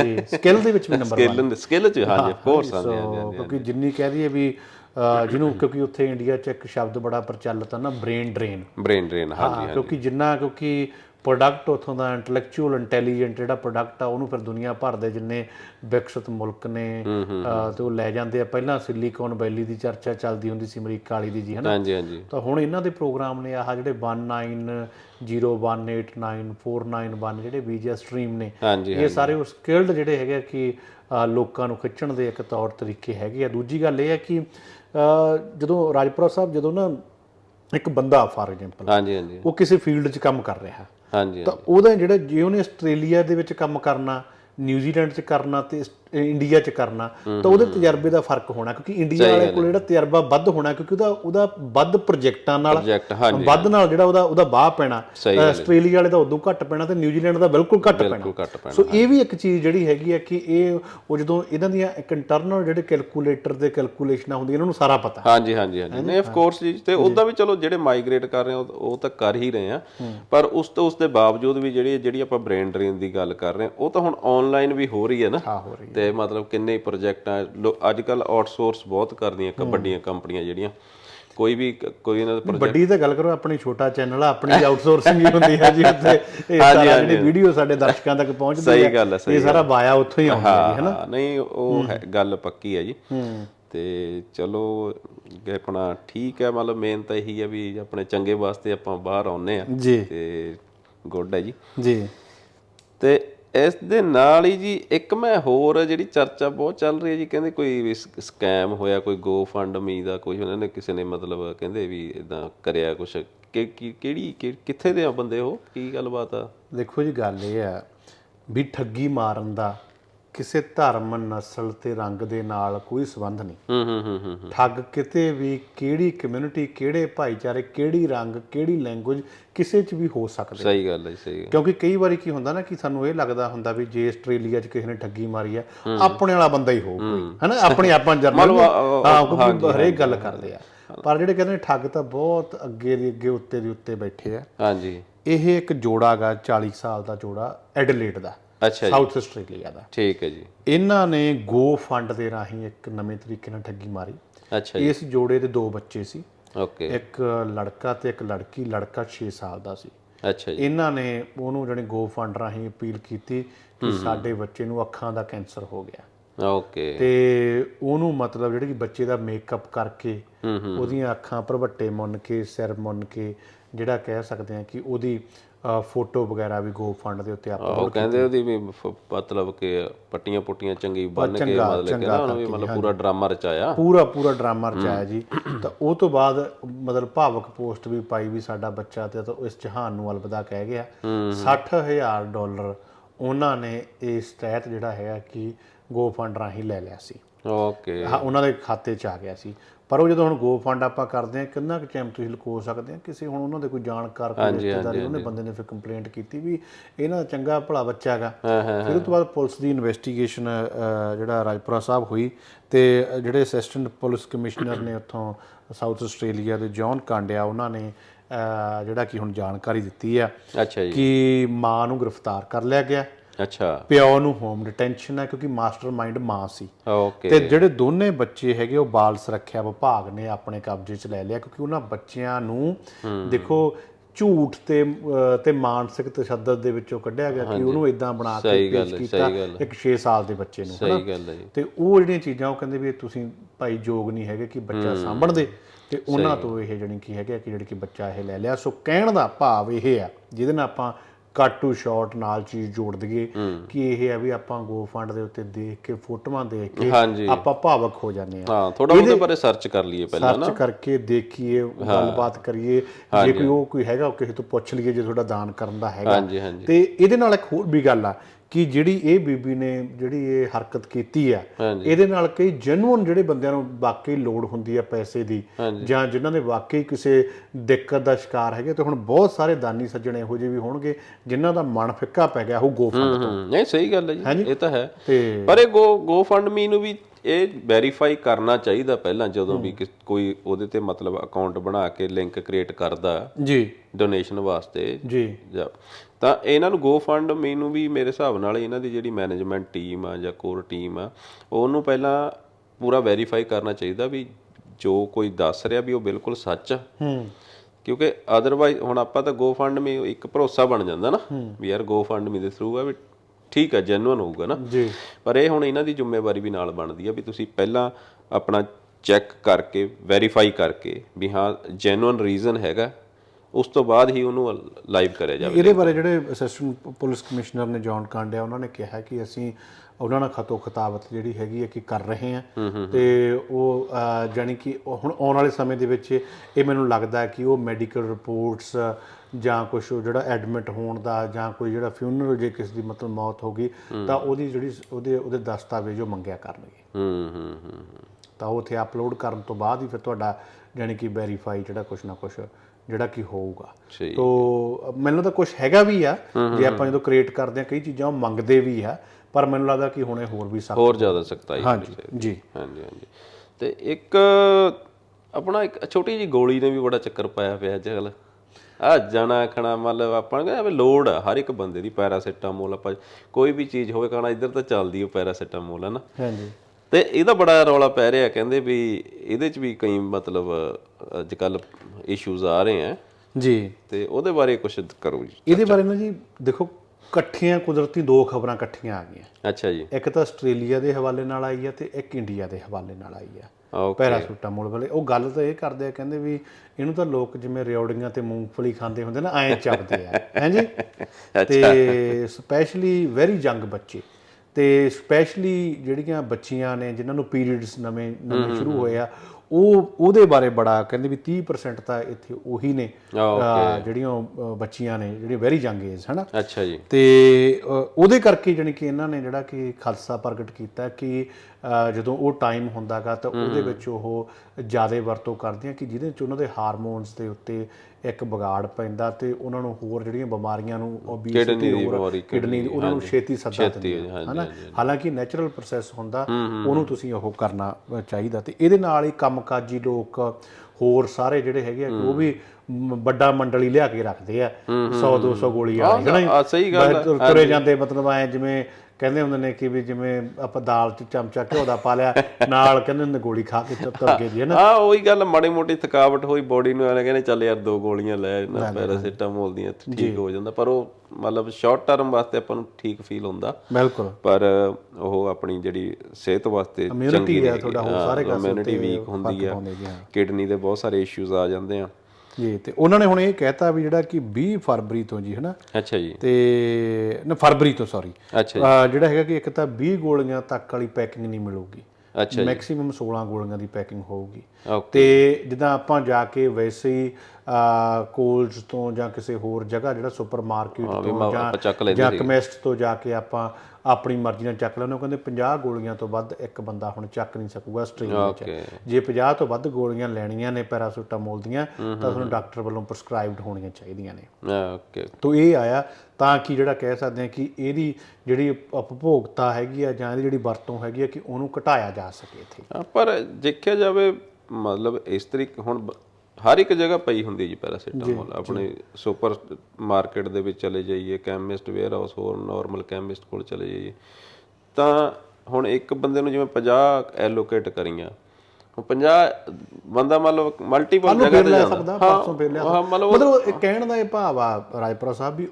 ਜੀ ਸਕਿੱਲ ਦੇ ਵਿੱਚ ਵੀ ਨੰਬਰ ਸਕਿੱਲ ਸਕਿੱਲ ਚ ਹਾਂਜੀ ਆਫ ਕੋਰਸ ਹਾਂਜੀ ਸੋ ਕਿਉਂਕਿ ਜਿੰਨੀ ਕਹਿ ਦਈਏ ਵੀ ਜਿਹਨੂੰ ਕਿਉਂਕਿ ਉੱਥੇ ਇੰਡੀਆ 'ਚ ਇੱਕ ਸ਼ਬਦ ਬੜਾ ਪ੍ਰਚਲਿਤ ਆ ਨਾ ਬ੍ਰੇਨ ਡਰੇਨ ਬ੍ਰੇਨ ਡਰੇਨ ਹਾਂਜੀ ਕਿਉਂਕਿ ਜਿੰਨਾ ਕਿਉਂਕਿ ਪ੍ਰੋਡਕਟ ਉਥੋਂ ਦਾ ਇੰਟੈਲੈਕਚੁਅਲ ਇੰਟੈਲੀਜੈਂਟ ਜਿਹੜਾ ਪ੍ਰੋਡਕਟ ਆ ਉਹਨੂੰ ਫਿਰ ਦੁਨੀਆ ਭਰ ਦੇ ਜਿੰਨੇ ਵਿਕਸਿਤ ਮੁਲਕ ਨੇ ਤੇ ਉਹ ਲੈ ਜਾਂਦੇ ਆ। ਪਹਿਲਾਂ ਸਿਲੀਕਨ ਵੈਲੀ ਦੀ ਚਰਚਾ ਚੱਲਦੀ ਹੁੰਦੀ ਸੀ ਅਮਰੀਕਾ ਵਾਲੀ ਦੀ ਜੀ ਹਨਾ? ਹਾਂਜੀ ਹਾਂਜੀ। ਤਾਂ ਹੁਣ ਇਹਨਾਂ ਦੇ ਪ੍ਰੋਗਰਾਮ ਨੇ ਆਹ ਜਿਹੜੇ 1901894991 ਜਿਹੜੇ ਵੀਜ਼ਾ ਸਟ੍ਰੀਮ ਨੇ ਇਹ ਸਾਰੇ ਉਹ ਸਕਿਲਡ ਜਿਹੜੇ ਹੈਗੇ ਕਿ ਲੋਕਾਂ ਨੂੰ ਖਿੱਚਣ ਦੇ ਇੱਕ ਤੌਰ ਤਰੀਕੇ ਹੈਗੇ ਆ। ਦੂਜੀ ਗੱਲ ਇਹ ਹੈ ਕਿ ਜਦੋਂ ਰਾਜਪੁਰਾ ਸਾਹਿਬ ਜਦੋਂ ਨਾ ਇੱਕ ਬੰਦਾ ਫਾਰ ਐਗਜ਼ਾਮਪਲ ਹਾਂਜੀ ਹਾਂਜੀ। ਉਹ ਕਿਸੇ ਫੀਲਡ 'ਚ ਕੰਮ ਕਰ ਰਿਹਾ ਹਾਂਜੀ ਤਾਂ ਉਹਦਾ ਜਿਹੜਾ ਜੇ ਉਹਨੇ ਆਸਟ੍ਰੇਲੀਆ ਦੇ ਵਿੱਚ ਕੰਮ ਕਰਨਾ ਨਿਊਜ਼ੀਲੈਂਡ 'ਚ ਕਰਨਾ ਤੇ ਇੰਡੀਆ 'ਚ ਕਰਨਾ ਤਾਂ ਉਹਦੇ ਤਜਰਬੇ ਦਾ ਫ਼ਰਕ ਹੋਣਾ ਕਿਉਂਕਿ ਇੰਡੀਆ ਵਾਲੇ ਕੋਲ ਜਿਹੜਾ ਤਜਰਬਾ ਵੱਧ ਹੋਣਾ ਕਿਉਂਕਿ ਉਹਦਾ ਉਹਦਾ ਵੱਧ ਪ੍ਰੋਜੈਕਟਾਂ ਨਾਲ ਵੱਧ ਨਾਲ ਜਿਹੜਾ ਉਹਦਾ ਉਹਦਾ ਬਾਹ ਪੈਣਾ ਆਸਟ੍ਰੇਲੀਆ ਵਾਲੇ ਦਾ ਉਦੋਂ ਘੱਟ ਪੈਣਾ ਤੇ ਨਿਊਜ਼ੀਲੈਂਡ ਦਾ ਬਿਲਕੁਲ ਘੱਟ ਪੈਣਾ। ਸੋ ਇਹ ਵੀ ਇੱਕ ਚੀਜ਼ ਜਿਹੜੀ ਹੈਗੀ ਹੈ ਕਿ ਇਹ ਉਹ ਜਦੋਂ ਇਹਨਾਂ ਦੀਆਂ ਇੱਕ ਇੰਟਰਨਲ ਜਿਹੜੇ ਕੈਲਕੂਲੇਟਰ ਦੇ ਕੈਲਕੂਲੇਸ਼ਨਾਂ ਹੁੰਦੀਆਂ ਇਹਨਾਂ ਨੂੰ ਸਾਰਾ ਪਤਾ। ਹਾਂਜੀ ਹਾਂਜੀ ਹਾਂਜੀ। ਨਹੀਂ ਆਫ ਕੋਰਸ ਜੀ ਤੇ ਉਦਾਂ ਵੀ ਚਲੋ ਜਿਹੜੇ ਮਾਈਗ੍ਰੇਟ ਕਰ ਰਹੇ ਆ ਉਹ ਤਾਂ ਕਰ ਹੀ ਰਹੇ ਆ। ਪਰ ਉਸ ਤੋਂ ਉਸ ਦੇ ਬਾਵਜੂਦ ਵੀ ਜਿਹੜੀ ਜਿਹੜੀ ਆਪਾਂ ਬ੍ਰੇਨ ਡਰੇਨ ਦੀ ਗੱਲ ਕਰ ਰਹੇ ਆ ਉਹ ਤਾਂ ਹੁਣ ਆਨਲਾਈਨ ਵੀ ਹੋ ਰਹੀ ਹੈ ਨਾ। ਆ ਹੋ ਰਹੀ ਤੇ ਮਤਲਬ ਕਿੰਨੇ ਪ੍ਰੋਜੈਕਟਾਂ ਅੱਜ ਕੱਲ ਆਊਟਸੋਰਸ ਬਹੁਤ ਕਰਦੀਆਂ ਕ- ਵੱਡੀਆਂ ਕੰਪਨੀਆਂ ਜਿਹੜੀਆਂ। ਕੋਈ ਵੀ ਕੋਈ ਇਹਨਾਂ ਦਾ project- ਵੱਡੀ ਤਾਂ ਗੱਲ ਕਰੋ ਆਪਣੀ ਛੋਟਾ ਚੈਨਲ ਆ ਆਪਣੀ ਆਊਟਸੋਰਸਿੰਗ ਹੀ ਹੁੰਦੀ ਹੈ ਜੀ ਉੱਥੇ। ਇਹ ਸਾਰਾ ਜਿਹੜੀ ਵੀਡੀਓ ਸਾਡੇ ਦਰਸ਼ਕਾਂ ਤੱਕ ਪਹੁੰਚਦੀ ਸਹੀ ਹੈ। ਗੱਲ ਹੈ, ਸਹੀ ਇਹ ਸਾਰਾ ਬਾਇਆ ਉੱਥੋਂ ਹੀ ਆਉਂਦਾ ਹੈ ਜੀ ਹਾਂ ਨਹੀਂ ਉਹ ਹੈ। ਗੱਲ ਪੱਕੀ ਹੈ ਜੀ। ਤੇ ਚਲੋ ਆਪਣਾ ਠੀਕ ਹੈ ਮਤਲਬ ਮੇਨ ਤਾਂ ਇਹੀ ਹੈ ਵੀ ਆਪਣੇ ਚੰਗੇ ਵਾਸਤੇ ਆਪਾਂ ਬਾਹਰ ਆਉਨੇ ਆ ਤੇ ਗੁੱਡ ਹੈ ਜੀ। ਜੀ। ਤੇ ਇਸ ਦੇ ਨਾਲ ਹੀ ਜੀ, ਇੱਕ ਮੈਂ ਹੋਰ ਜਿਹੜੀ ਚਰਚਾ ਬਹੁਤ ਚੱਲ ਰਹੀ ਹੈ ਜੀ, ਕਹਿੰਦੇ ਕੋਈ ਸਕੈਮ ਹੋਇਆ, ਕੋਈ ਗੋ ਫੰਡ ਮੀ ਦਾ ਕੋਈ ਉਹਨਾਂ ਨੇ ਕਿਸੇ ਨੇ ਮਤਲਬ ਕਹਿੰਦੇ ਵੀ ਇਦਾਂ ਕਰਿਆ ਕੁਛ। ਕਿ, ਕਿ- ਕਿਹੜੀ, ਕਿ- ਕਿੱਥੇ ਦੇ ਆ ਬੰਦੇ ਉਹ? ਕੀ ਗੱਲਬਾਤ ਆ? ਦੇਖੋ ਜੀ, ਗੱਲ ਇਹ ਆ ਵੀ ਠੱਗੀ ਮਾਰਨ ਦਾ ਕਿਸੇ ਧਰਮ ਨਸਲ ਤੇ ਰੰਗ ਦੇ ਨਾਲ ਕੋਈ ਸੰਬੰਧ ਨਹੀਂ। ਹੂੰ ਹੂੰ ਹੂੰ। ਠੱਗ ਕਿਤੇ ਵੀ ਕਿਹੜੀ ਕਮਿਊਨਿਟੀ ਕਿਹੜੇ ਭਾਈਚਾਰੇ ਕਿਹੜੀ ਰੰਗ ਕਿਹੜੀ ਲੈਂਗੁਏਜ ਕਿਸੇ 'ਚ ਵੀ ਹੋ ਸਕਦੇ। ਸਹੀ ਗੱਲ ਹੈ ਸਹੀ ਕਿਉਂਕਿ ਕਈ ਵਾਰੀ ਕੀ ਹੁੰਦਾ ਨਾ ਕਿ ਸਾਨੂੰ ਇਹ ਲੱਗਦਾ ਹੁੰਦਾ ਵੀ ਜੇ ਆਸਟ੍ਰੇਲੀਆ 'ਚ ਕਿਸੇ ਨੇ ਠੱਗੀ ਮਾਰੀ ਆ ਆਪਣੇ ਵਾਲਾ ਬੰਦਾ ਹੀ ਹੋਊ ਕੋਈ ਹਨਾ? ਆਪਣੇ ਆਪਾਂ ਜਰਨਲ ਹਾਂ ਕਿਉਂਕਿ ਹਰੇਕ ਗੱਲ ਕਰਦੇ ਆ। ਪਰ ਜਿਹੜੇ ਕਹਿੰਦੇ ਨੇ ਠੱਗ ਤਾਂ ਬਹੁਤ ਅੱਗੇ ਦੀ ਅੱਗੇ ਉੱਤੇ ਦੀ ਉੱਤੇ ਬੈਠੇ ਆ। ਹਾਂਜੀ। ਇਹ ਇੱਕ ਜੋੜਾ ਗਾ 40 ਸਾਲ ਦਾ ਜੋੜਾ ਐਡਲੇਡ ਦਾ। ਅੱਛਾ ਜੀ। ਸਾਊਥ ਆਸਟ੍ਰੇਲੀਆ ਦਾ ਠੀਕ ਹੈ ਜੀ। ਇਹਨਾਂ ਨੇ ਗੋ ਫੰਡ ਦੇ ਰਾਹੀਂ ਇੱਕ ਨਵੇਂ ਤਰੀਕੇ ਨਾਲ ਠੱਗੀ ਮਾਰੀ। ਅੱਛਾ ਜੀ। ਇਸ ਜੋੜੇ ਦੇ ਦੋ ਬੱਚੇ ਸੀ। ਓਕੇ। ਇੱਕ ਲੜਕਾ ਤੇ ਇੱਕ ਲੜਕੀ ਲੜਕਾ 6 ਸਾਲ ਦਾ ਸੀ। ਅੱਛਾ ਜੀ। ਇਹਨਾਂ ਨੇ ਉਹਨੂੰ ਜਿਹੜੇ ਗੋ ਫੰਡ ਰਾਹੀਂ ਅਪੀਲ ਕੀਤੀ ਕਿ ਸਾਡੇ ਬੱਚੇ ਨੂੰ ਅੱਖਾਂ ਦਾ ਕੈਂਸਰ ਹੋ ਗਿਆ। ਓਕੇ। ਤੇ ਉਹਨੂੰ ਮਤਲਬ ਜਿਹੜੀ ਕਿ ਬੱਚੇ ਦਾ ਮੇਕਅਪ ਕਰਕੇ ਉਹਦੀਆਂ ਅੱਖਾਂ ਭਰਵੱਟੇ ਮੁੰਨ ਕੇ ਸਿਰ ਮੁੰਨ ਕੇ ਜਿਹੜਾ ਕਹਿ ਸਕਦੇ ਆ ਕਿ ਉਹਦੀ ਫੋਟੋ ਵਗੈਰਾ ਵੀ ਗੋ ਫੰਡ ਦੇ ਉੱਤੇ ਆਪਾਂ ਉਹ ਕਹਿੰਦੇ ਉਹਦੀ ਵੀ ਫ- ਮਤਲਬ ਕਿ ਪੱਟੀਆਂ ਪੁੱਟੀਆਂ ਚੰਗੀ ਬੰਨ ਕੇ ਮਤਲਬ ਕਿ ਨਾ ਉਹਨੂੰ ਵੀ ਮਤਲਬ ਪੂਰਾ ਡਰਾਮਾ ਰਚਾਇਆ। ਪੂਰਾ ਪੂਰਾ ਡਰਾਮਾ ਰਚਾਇਆ ਜੀ। ਤਾਂ ਉਹ ਤੋਂ ਬਾਅਦ ਮਤਲਬ ਭਾਵਕ ਪੋਸਟ ਵੀ ਪਾਈ ਵੀ ਸਾਡਾ ਬੱਚਾ ਤੇ ਤਾਂ ਇਸ ਜਹਾਨ ਨੂੰ ਅਲਵਿਦਾ ਕਹਿ ਗਿਆ। 60000 ਡਾਲਰ ਉਹਨਾਂ ਨੇ ਇਸ ਤਹਿਤ ਜਿਹੜਾ ਹੈਗਾ ਕਿ ਗੋ ਫੰਡ ਰਾਹੀਂ ਲੈ ਲਿਆ ਸੀ। ਓਕੇ। ਹਾਂ ਉਹਨਾਂ ਦੇ ਖਾਤੇ 'ਚ ਆ ਗਿਆ ਸੀ। ਪਰ ਉਹ ਜਦੋਂ ਹੁਣ ਗੋ ਫੰਡ ਆਪਾਂ ਕਰਦੇ ਆ ਕਿੰਨਾ ਕੁ ਟਾਈਮ ਤੁਸੀਂ ਲੁਕੋ ਸਕਦੇ ਆ ਕਿਸੇ ਹੁਣ ਉਹਨਾਂ ਦੇ ਕੋਈ ਜਾਣਕਾਰ ਕੋਈ ਰਿਸ਼ਤੇਦਾਰ ਉਹਨੇ ਬੰਦੇ ਨੇ ਫਿਰ ਕੰਪਲੇਂਟ ਕੀਤੀ ਵੀ ਇਹਨਾਂ ਦਾ ਚੰਗਾ ਭਲਾ ਬੱਚਾ ਹੈਗਾ। ਫਿਰ ਉਸ ਤੋਂ ਬਾਅਦ ਪੁਲਿਸ ਦੀ ਇਨਵੈਸਟੀਗੇਸ਼ਨ ਜਿਹੜਾ ਰਾਜਪੁਰਾ ਸਾਹਿਬ ਹੋਈ ਤੇ ਜਿਹੜੇ ਅਸਿਸਟੈਂਟ ਪੁਲਿਸ ਕਮਿਸ਼ਨਰ ਨੇ ਉੱਥੋਂ ਸਾਊਥ ਆਸਟ੍ਰੇਲੀਆ ਦੇ ਜੌਨ ਕਾਂਡਿਆ ਉਹਨਾਂ ਨੇ ਜਿਹੜਾ ਕਿ ਹੁਣ ਜਾਣਕਾਰੀ ਦਿੱਤੀ ਆ ਕਿ ਮਾਂ ਨੂੰ ਗ੍ਰਿਫਤਾਰ ਕਰ ਲਿਆ ਗਿਆ। ਅੱਛਾ। ਪਿਓ ਨੂੰ ਹੋਮ ਡਿਟੈਂਸ਼ਨ ਹੈ ਕਿਉਂਕਿ ਮਾਸਟਰਮਾਈਂਡ ਮਾਂ ਸੀ। ਓਕੇ ਤੇ ਜਿਹੜੇ ਦੋਨੇ ਬੱਚੇ ਹੈਗੇ ਉਹ ਬਾਲ ਸੁਰੱਖਿਆ ਵਿਭਾਗ ਨੇ ਆਪਣੇ ਕਬਜ਼ੇ 'ਚ ਲੈ ਲਿਆ ਕਿਉਂਕਿ ਉਹਨਾਂ ਬੱਚਿਆਂ ਨੂੰ ਦੇਖੋ ਝੂਠ ਤੇ ਤੇ ਮਾਨਸਿਕ ਤਸ਼ੱਦਦ ਦੇ ਵਿੱਚੋਂ ਕੱਢਿਆ ਗਿਆ ਕਿ ਉਹਨੂੰ ਇਦਾਂ ਬਣਾ ਕੇ ਪੇਸ਼ ਕੀਤਾ ਇੱਕ 6 ਸਾਲ ਦੇ ਬੱਚੇ ਨੂੰ ਸਹੀ ਗੱਲ ਹੈ ਤੇ ਉਹ ਜਿਹੜੀਆਂ ਚੀਜ਼ਾਂ ਉਹ ਕਹਿੰਦੇ ਵੀ ਤੁਸੀਂ ਭਾਈ ਯੋਗ ਨਹੀਂ ਹੈਗੇ ਕਿ ਬੱਚਾ ਸਾਂਭਣ ਦੇ। ਤੇ ਉਹਨਾਂ ਤੋਂ ਇਹ ਜਿਹੜੀ ਕੀ ਹੈਗਾ ਕਿ ਜਿਹੜੀ ਕਿ ਬੱਚਾ ਇਹ ਲੈ ਲਿਆ। ਸੋ ਕਹਿਣ ਦਾ ਭਾਵ ਇਹ ਆ ਜਿਹਦੇ ਨਾਲ ਆਪਾਂ ਕੱਟ ਟੂ ਸ਼ਾਰਟ ਨਾਲ ਚੀਜ਼ ਜੋੜ ਦਈਏ ਕਿ ਇਹ ਹੈ ਵੀ ਆਪਾਂ ਗੋ ਫੰਡ ਦੇ ਉੱਤੇ ਦੇਖ ਕੇ ਫੋਟੋਆਂ ਦੇਖ ਕੇ ਆਪਾਂ ਭਾਵਕ ਹੋ ਜਾਂਦੇ ਆ ਹਾਂ ਥੋੜਾ ਉਹਦੇ ਬਾਰੇ ਸਰਚ ਕਰ ਲਈਏ ਪਹਿਲਾਂ ਸਰਚ ਕਰਕੇ ਦੇਖੀਏ ਗੱਲਬਾਤ ਕਰੀਏ। ਜੇ ਕੋਈ ਉਹ ਕੋਈ ਹੈਗਾ ਕਿਸੇ ਤੋਂ ਪੁੱਛ ਲਈਏ ਜੇ ਤੁਹਾਡਾ ਦਾਨ ਕਰਨ ਦਾ ਹੈਗਾ। ਤੇ ਇਹਦੇ ਨਾਲ ਇੱਕ ਹੋਰ ਵੀ ਗੱਲ ਆ ਕਿ ਜਿਹੜੀ ਇਹ ਬੀਬੀ ਨੇ ਜਿਹੜੀ ਇਹ ਹਰਕਤ ਕੀਤੀ ਆ। ਇਹਦੇ ਨਾਲ ਕਈ ਜੈਨੂਅਨ ਜਿਹੜੇ ਬੰਦਿਆਂ ਨੂੰ ਵਾਕਈ ਲੋੜ ਹੁੰਦੀ ਆ ਪੈਸੇ ਦੀ ਜਾਂ ਜਿਨ੍ਹਾਂ ਦੇ ਵਾਕਈ ਕਿਸੇ ਦਿੱਕਤ ਦਾ ਸ਼ਿਕਾਰ ਹੈਗੇ ਤੇ ਹੁਣ ਬਹੁਤ ਸਾਰੇ ਦਾਨੀ ਸੱਜਣ ਇਹੋ ਜਿਹੇ ਵੀ ਹੋਣਗੇ ਜਿਨ੍ਹਾਂ ਦਾ ਮਨ ਫਿੱਕਾ ਪੈ ਗਿਆ ਉਹ ਗੋਫੰਡ ਹੂੰ ਨਹੀਂ ਸਹੀ ਗੱਲ ਹੈ ਜੀ ਇਹ ਤਾਂ ਹੈ। ਪਰ ਇਹ ਗੋ ਗੋ ਫੰਡ ਮੀ ਨੂੰ ਵੀ ਇਹ ਵੈਰੀਫਾਈ ਕਰਨਾ ਚਾਹੀਦਾ ਪਹਿਲਾਂ ਜਦੋਂ ਵੀ ਕਿਸ- ਕੋਈ ਉਹਦੇ ਤੇ ਮਤਲਬ ਅਕਾਊਂਟ ਬਣਾ ਕੇ ਲਿੰਕ ਕ੍ਰੀਏਟ ਕਰਦਾ। ਜੀ। ਡੋਨੇਸ਼ਨ ਵਾਸਤੇ। ਜੀ। ਤਾਂ ਇਹਨਾਂ ਨੂੰ ਗੋ ਫੰਡ ਮੀ ਨੂੰ ਵੀ ਮੇਰੇ ਹਿਸਾਬ ਨਾਲ ਇਹਨਾਂ ਦੀ ਜਿਹੜੀ ਮੈਨੇਜਮੈਂਟ ਟੀਮ ਆ ਜਾਂ ਕੋਰ ਟੀਮ ਆ ਉਹਨੂੰ ਪਹਿਲਾਂ ਪੂਰਾ ਵੈਰੀਫਾਈ ਕਰਨਾ ਚਾਹੀਦਾ ਵੀ ਜੋ ਕੋਈ ਦੱਸ ਰਿਹਾ ਵੀ ਉਹ ਬਿਲਕੁਲ ਸੱਚ ਹੂੰ। ਕਿਉਂਕਿ ਅਦਰਵਾਈਜ਼ ਹੁਣ ਆਪਾਂ ਤਾਂ ਗੋ ਫੰਡ ਮੀ ਇੱਕ ਭਰੋਸਾ ਬਣ ਜਾਂਦਾ ਨਾ ਵੀ ਯਾਰ ਗੋ ਫੰਡ ਮੀ ਦੇ ਥਰੂ ਆ ਵੀ ਠੀਕ ਆ ਜੈਨੂਅਨ ਹੋਊਗਾ ਨਾ। ਜੀ। ਪਰ ਇਹ ਹੁਣ ਇਹਨਾਂ ਦੀ ਜ਼ਿੰਮੇਵਾਰੀ ਵੀ ਨਾਲ ਬਣਦੀ ਆ ਵੀ ਤੁਸੀਂ ਪਹਿਲਾਂ ਆਪਣਾ ਚੈੱਕ ਕਰਕੇ ਵੈਰੀਫਾਈ ਕਰਕੇ ਵੀ ਹਾਂ ਜੈਨੂਅਨ ਰੀਜ਼ਨ ਹੈਗਾ ਉਸ ਤੋਂ ਬਾਅਦ ਹੀ ਉਹਨੂੰ ਲਾਈਵ ਕਰਿਆ ਜਾਵੇ। ਇਹਦੇ ਬਾਰੇ ਜਿਹੜੇ ਅਸਿਸਟੈਂਟ ਪੁਲਿਸ ਕਮਿਸ਼ਨਰ ਨੇ ਜੌਨ ਕਾਂਡਿਆ ਉਹਨਾਂ ਨੇ ਕਿਹਾ ਕਿ ਅਸੀਂ ਉਹਨਾਂ ਨਾਲ ਖਤੋ ਖਤਾਬਤ ਜਿਹੜੀ ਹੈਗੀ ਹੈ ਕਿ ਕਰ ਰਹੇ ਹਾਂ ਤੇ ਉਹ ਜਾਣੀ ਕਿ ਹੁਣ ਆਉਣ ਵਾਲੇ ਸਮੇਂ ਦੇ ਵਿੱਚ ਇਹ ਮੈਨੂੰ ਲੱਗਦਾ ਹੈ ਕਿ ਉਹ ਮੈਡੀਕਲ ਰਿਪੋਰਟਸ ਜਾਂ ਕੁਝ ਜਿਹੜਾ ਐਡਮਿਟ ਹੋਣ ਦਾ ਜਾਂ ਕੋਈ ਜਿਹੜਾ ਫਿਊਨਰਲ ਜੇ ਕਿਸੇ ਦੀ ਮਤਲਬ ਮੌਤ ਹੋ ਗਈ ਤਾਂ ਉਹਦੀ ਜਿਹੜੀ ਉਹਦੇ ਉਹਦੇ ਦਸਤਾਵੇਜ਼ ਉਹ ਮੰਗਿਆ ਕਰਨਗੇ। ਹੂੰ ਹੂੰ ਹੂੰ ਤਾਂ ਉਹ ਉੱਥੇ ਅਪਲੋਡ ਕਰਨ ਤੋਂ ਬਾਅਦ ਹੀ ਫਿਰ ਤੁਹਾਡਾ ਜਾਣੀ ਕਿ ਵੈਰੀਫਾਈ ਜਿਹੜਾ ਕੁਝ ਨਾ ਕੁਝ ਜਿਹੜਾ ਕਿ ਹੋਊਗਾ। ਤੋ ਮੈਨੂੰ ਤਾਂ ਕੁਝ ਹੈਗਾ ਵੀ ਆ ਜੇ ਆਪਾਂ ਜਦੋਂ ਕ੍ਰੀਏਟ ਕਰਦੇ ਆ ਕਈ ਚੀਜ਼ਾਂ ਉਹ ਮੰਗਦੇ ਵੀ ਆ ਪਰ ਮੈਨੂੰ ਲੱਗਦਾ ਕਿ ਹੁਣੇ ਹੋਰ ਵੀ ਸਖਤ ਹੋਰ ਜ਼ਿਆਦਾ ਸਖਤਾਈ ਹਾਂਜੀ ਜੀ। ਹਾਂਜੀ ਹਾਂਜੀ। ਤੇ ਇੱਕ ਆਪਣਾ ਇੱਕ ਛੋਟੀ ਜੀ ਗੋਲੀ ਨੇ ਵੀ ਬੜਾ ਚੱਕਰ ਪਾਇਆ ਪਿਆ ਅੱਜ ਕੱਲ ਆ ਜਾਣਾ ਖਣਾ ਮਤਲਬ ਆਪਾਂ ਨੂੰ ਕਹਿੰਦੇ ਵੀ ਲੋੜ ਆ ਹਰ ਇੱਕ ਬੰਦੇ ਦੀ ਪੈਰਾਸੀਟਾਮੋਲ ਆਪਾਂ ਕੋਈ ਵੀ ਚੀਜ਼ ਹੋਵੇ ਖਾਣਾ ਇੱਧਰ ਤਾਂ ਚੱਲਦੀ ਉਹ ਪੈਰਾਸੀਟਾਮੋਲ ਹੈ ਨਾ? ਹਾਂਜੀ। ਤੇ ਇਹਦਾ ਬੜਾ ਰੌਲਾ ਪੈ ਰਿਹਾ ਕਹਿੰਦੇ ਵੀ ਇਹਦੇ ਚ ਵੀ ਕਈ ਮਤਲਬ ਅੱਜ ਕੱਲ ਇਸ਼ੂਜ਼ ਆ ਰਹੇ ਆ। ਜੀ। ਤੇ ਉਹਦੇ ਬਾਰੇ ਕੁਝ ਕਰੋ ਜੀ। ਇਹਦੇ ਬਾਰੇ ਨਾ ਜੀ ਦੇਖੋ ਇਕੱਠੀਆਂ ਕੁਦਰਤੀ ਦੋ ਖਬਰਾਂ ਇਕੱਠੀਆਂ ਆ ਗਈਆਂ। ਅੱਛਾ ਜੀ। ਇੱਕ ਤਾਂ ਆਸਟ੍ਰੇਲੀਆ ਦੇ ਹਵਾਲੇ ਨਾਲ ਆਈ ਆ ਤੇ ਇੱਕ ਇੰਡੀਆ ਦੇ ਹਵਾਲੇ ਨਾਲ ਆਈ ਓਕੇ ਪੈਰਾਸੂਟਾਮੋਲ ਵਾਲੇ। ਉਹ ਗੱਲ ਤਾਂ ਇਹ ਕਰਦੇ ਆ ਕਹਿੰਦੇ ਵੀ ਇਹਨੂੰ ਤਾਂ ਲੋਕ ਜਿਵੇਂ ਰਿਓੜੀਆਂ ਤੇ ਮੂੰਗਫਲੀ ਖਾਂਦੇ ਹੁੰਦੇ ਨਾ ਐਂ ਚੱਬਦੇ ਆ। ਹੈਂਜੀ ਤੇ ਸਪੈਸ਼ਲੀ ਵੈਰੀ ਯੰਗ ਬੱਚੇ। ਤੇ ਸਪੈਸ਼ਲੀ ਜਿਹੜੀਆਂ ਬੱਚੀਆਂ ਨੇ ਜਿਨ੍ਹਾਂ ਨੂੰ ਪੀਰੀਅਡਸ ਨਵੇਂ ਨਵੇਂ ਸ਼ੁਰੂ ਹੋਏ ਆ ਉਹ ਉਹਦੇ ਬਾਰੇ ਬੜਾ ਕਹਿੰਦੇ ਵੀ 30% ਤਾਂ ਇੱਥੇ ਉਹੀ ਨੇ ਜਿਹੜੀਆਂ ਬੱਚੀਆਂ ਨੇ ਜਿਹੜੀਆਂ ਵੈਰੀ ਯੰਗ ਏਜ ਹਨਾ? ਅੱਛਾ ਜੀ। ਤੇ ਉਹਦੇ ਕਰਕੇ ਜਾਣੀ ਕਿ ਇਹਨਾਂ ਨੇ ਜਿਹੜਾ ਕਿ ਖਾਲਸਾ ਪ੍ਰਗਟ ਕੀਤਾ ਕਿ ਜਦੋਂ ਉਹ ਟਾਈਮ ਹੁੰਦਾਗਾ ਤਾਂ ਉਹਦੇ ਵਿੱਚ ਉਹ ਜ਼ਿਆਦਾ ਵਰਤੋਂ ਕਰਦੀਆਂ ਕਿ ਜਿਹਦੇ ਵਿੱਚ ਉਹਨਾਂ ਦੇ ਹਾਰਮੋਨਸ ਦੇ ਉੱਤੇ ਇੱਕ ਵਿਗਾੜ ਪੈਂਦਾ ਤੇ ਉਹਨਾਂ ਨੂੰ ਹੋਰ ਜਿਹੜੀਆਂ ਬਿਮਾਰੀਆਂ ਨੂੰ ਓਬੀਸਿਟੀ ਹੋਰ ਕਿਡਨੀ ਉਹਨਾਂ ਨੂੰ ਛੇਤੀ ਸੱਦਾ ਦਿੰਦੀ ਹਾਂਜੀ, ਹਨਾ? ਹਾਲਾਂਕਿ ਨੈਚੁਰਲ ਪ੍ਰੋਸੈਸ ਹੁੰਦਾ ਉਹਨੂੰ ਤੁਸੀਂ ਉਹ ਕਰਨਾ ਚਾਹੀਦਾ ਤੇ ਇਹਦੇ ਨਾਲ ਹੀ ਕੰਮਕਾਜੀ ਲੋਕ ਹੋਰ ਸਾਰੇ ਜਿਹੜੇ ਹੈਗੇ ਆ ਉਹ ਵੀ ਵੱਡਾ ਮੰਡਲੀ ਲਿਆ ਕੇ ਰੱਖਦੇ ਆ 100 200 ਗੋਲੀ ਵਾਲੀ ਹੈ ਨਾ ਆ ਸਹੀ ਗੱਲ ਤੁਰੇ ਜਾਂਦੇ ਮਤਲਬ ਐ ਜਿਵੇਂ ਕਹਿੰਦੇ ਹੁੰਦੇ ਨੇ ਕਿ ਵੀ ਜਿਵੇਂ ਆਪਾਂ ਦਾਲ ਚ ਚਮਚਾ ਘਿਓ ਦਾ ਪਾ ਲਿਆ ਨਾਲ ਕਹਿੰਦੇ ਹੁੰਦੇ ਗੋਲੀ ਖਾ ਕੇ ਤੁਰ ਗਏ ਜੀ ਹੈ ਨਾ ਹਾਂ ਉਹੀ ਗੱਲ ਮਾੜੀ ਮੋਟੀ ਥਕਾਵਟ ਹੋਈ ਬੋਡੀ ਨੂੰ ਐਵੇਂ ਕਹਿੰਦੇ ਚੱਲ ਯਾਰ ਦੋ ਗੋਲੀਆਂ ਲੈ ਨਾ ਪੈਰਾਸੀਟਾਮੋਲ ਦੀਆਂ ਠੀਕ ਹੋ ਜਾਂਦਾ ਪਰ ਉਹ ਮਤਲਬ ਸ਼ਾਰਟ ਟਰਮ ਵਾਸਤੇ ਆਪਾਂ ਨੂੰ ਠੀਕ ਫੀਲ ਹੁੰਦਾ। ਬਿਲਕੁਲ। ਪਰ ਉਹ ਆਪਣੀ ਜਿਹੜੀ ਸਿਹਤ ਵਾਸਤੇ Immunity ਆ ਤੁਹਾਡਾ ਹੋਰ ਸਾਰੇ ਕਾਸੇ ਇਮਿਊਨਿਟੀ ਵੀਕ ਹੁੰਦੀ ਆ। ਹਾਂ। ਕਿਡਨੀ ਦੇ ਬਹੁਤ ਸਾਰੇ ਇਸ਼ੂਜ਼ ਆ ਜਾਂਦੇ ਆ। ਜੀ ਤੇ ਉਹਨਾਂ ਨੇ ਹੁਣ ਇਹ ਕਹਿਤਾ ਵੀ ਜਿਹੜਾ ਕਿ 20 ਫਰਵਰੀ ਤੋਂ ਜੀ ਹਨਾ? ਅੱਛਾ ਜੀ। ਤੇ ਨਾ ਫਰਵਰੀ ਤੋਂ ਸੌਰੀ ਅੱਛਾ ਜਿਹੜਾ ਹੈਗਾ ਕਿ ਇੱਕ ਤਾਂ 20 ਗੋਲੀਆਂ ਤੱਕ ਵਾਲੀ ਪੈਕਿੰਗ ਨਹੀਂ ਮਿਲੂਗੀ। ਅੱਛਾ ਮੈਕਸਿਮਮ 16 ਗੋਲੀਆਂ ਦੀ ਪੈਕਿੰਗ ਹੋਊਗੀ। ਤੇ ਜਿੱਦਾਂ ਆਪਾਂ ਜਾ ਕੇ ਵੈਸੇ ਹੀ ਕੋਲਸ ਤੋਂ ਜਾਂ ਕਿਸੇ ਹੋਰ ਜਗ੍ਹਾ ਜਿਹੜਾ ਸੁਪਰਮਾਰਕਟ ਤੋਂ ਜਾਂ ਜਾਂ ਕੈਮਿਸਟ ਤੋਂ ਜਾ ਕੇ ਆਪਾਂ ਆਪਣੀ ਮਰਜ਼ੀ ਨਾਲ ਚੱਕ ਲੈਂਦੇ ਉਹ ਕਹਿੰਦੇ 50 ਗੋਲੀਆਂ ਤੋਂ ਵੱਧ ਇੱਕ ਬੰਦਾ ਹੁਣ ਚੱਕ ਨਹੀਂ ਸਕੂਗਾ ਆਸਟ੍ਰੇਲੀਆ ਵਿੱਚ। ਜੇ 50 ਤੋਂ ਵੱਧ ਗੋਲੀਆਂ ਲੈਣੀਆਂ ਨੇ ਪੈਰਾਸੀਟਾਮੋਲ ਦੀਆਂ ਤਾਂ ਤੁਹਾਨੂੰ ਡਾਕਟਰ ਵੱਲੋਂ ਪ੍ਰਸਕ੍ਰਾਈਬਡ ਹੋਣੀਆਂ ਚਾਹੀਦੀਆਂ ਨੇ। ਓਕੇ ਤੋ ਇਹ ਆਇਆ ਤਾਂ ਕਿ ਜਿਹੜਾ ਕਹਿ ਸਕਦੇ ਆ ਕਿ ਇਹਦੀ ਜਿਹੜੀ ਉਪਭੋਗਤਾ ਹੈਗੀ ਆ ਜਾਂ ਇਹਦੀ ਜਿਹੜੀ ਵਰਤੋਂ ਹੈਗੀ ਆ ਕਿ ਉਹਨੂੰ ਘਟਾਇਆ ਜਾ ਸਕੇ ਇੱਥੇ। ਪਰ ਦੇਖਿਆ ਜਾਵੇ ਮਤਲਬ ਇਸ ਤਰੀਕੇ ਹੁਣ ਹਰ ਇੱਕ ਜਗ੍ਹਾ ਪਈ ਹੁੰਦੀ ਹੈ ਜੀ ਪੈਰਾਸੀਟਾਮੋਲ। ਆਪਣੇ ਸੁਪਰ ਮਾਰਕੀਟ ਦੇ ਵਿੱਚ ਚਲੇ ਜਾਈਏ ਕੈਮਿਸਟ ਵੇਅਰ ਹਾਊਸ ਹੋਰ ਨਾਰਮਲ ਕੈਮਿਸਟ ਕੋਲ ਚਲੇ ਜਾਈਏ। ਤਾਂ ਹੁਣ ਇੱਕ ਬੰਦੇ ਨੂੰ ਜਿਵੇਂ 50 ਐਲੋਕੇਟ ਕਰੀਆਂ ਹੁਣ 50 ਬੰਦਾ ਮੰਨ ਲਓ ਮਲਟੀਪਲ ਜਗ੍ਹਾ ਤੇ ਜਾਂਦਾ। ਸਕਦਾ ਪਰਸੋਂ ਫੇਰ ਲਿਆ ਹਾਂ, ਮਤਲਬ ਕਹਿਣ ਦਾ ਇਹ ਭਾਵ ਆ ਰਾਜਪੁਰਾ ਸਾਹਿਬ ਵੀ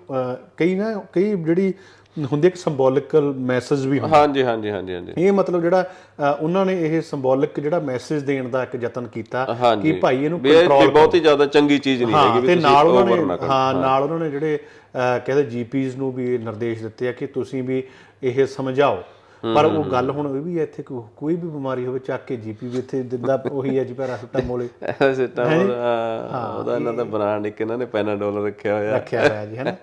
ਕਈ ਨਾ ਕਈ ਜਿਹੜੀ ਹੁੰਦੀ ਇੱਕ ਸਿੰਬੋਲਿਕਲ ਮੈਸੇਜ ਵੀ ਹੁੰਦਾ ਹਾਂਜੀ ਹਾਂਜੀ ਹਾਂਜੀ ਹਾਂਜੀ। ਇਹ ਮਤਲਬ ਜਿਹੜਾ ਉਹਨਾਂ ਨੇ ਇਹ ਸਿੰਬੋਲਿਕ ਜਿਹੜਾ ਮੈਸੇਜ ਦੇਣ ਦਾ ਇੱਕ ਯਤਨ ਕੀਤਾ। ਕਿ ਭਾਈ ਇਹਨੂੰ ਵੀ ਬਹੁਤ ਹੀ ਜ਼ਿਆਦਾ ਚੰਗੀ ਚੀਜ਼ ਨਹੀਂ ਹੈਗੀ ਵੀ ਤੇ ਤੁਸੀਂ ਨਾਲ ਉਹਨਾਂ over ਨਾ ਕਰੋ। ਹਾਂ ਨਾਲ ਉਹਨਾਂ ਨੇ ਜਿਹੜੇ ਕਹਿੰਦੇ ਜੀਪੀਜ਼ ਨੂੰ ਵੀ ਨਿਰਦੇਸ਼ ਦਿੱਤੇ ਆ ਕਿ ਤੁਸੀਂ ਵੀ ਇਹ ਸਮਝਾਓ। ਪਰ ਉਹ ਗੱਲ ਹੁਣ ਇਹ ਵੀ ਹੈ ਇੱਥੇ ਕੋਈ ਵੀ ਬਿਮਾਰੀ ਹੋਵੇ ਚੱਕ ਕੇ ਜੀਪੀ ਵੀ ਇੱਥੇ ਦਿੰਦਾ ਉਹੀ ਹੈ ਜੀ ਪੈਰਾਸੀਟਾਮੋਲ। ਹੀ ਸਿਸਟਮ ਉਹਦਾ ਇਹਨਾਂ ਦਾ ਬ੍ਰਾਂਡ ਇੱਕ ਇਹਨਾਂ ਨੇ ਪੈਨਾਡੋਲ ਰੱਖਿਆ ਹੋਇਆ। ਰੱਖਿਆ ਹੋਇਆ ਜੀ ਹੈਨਾ?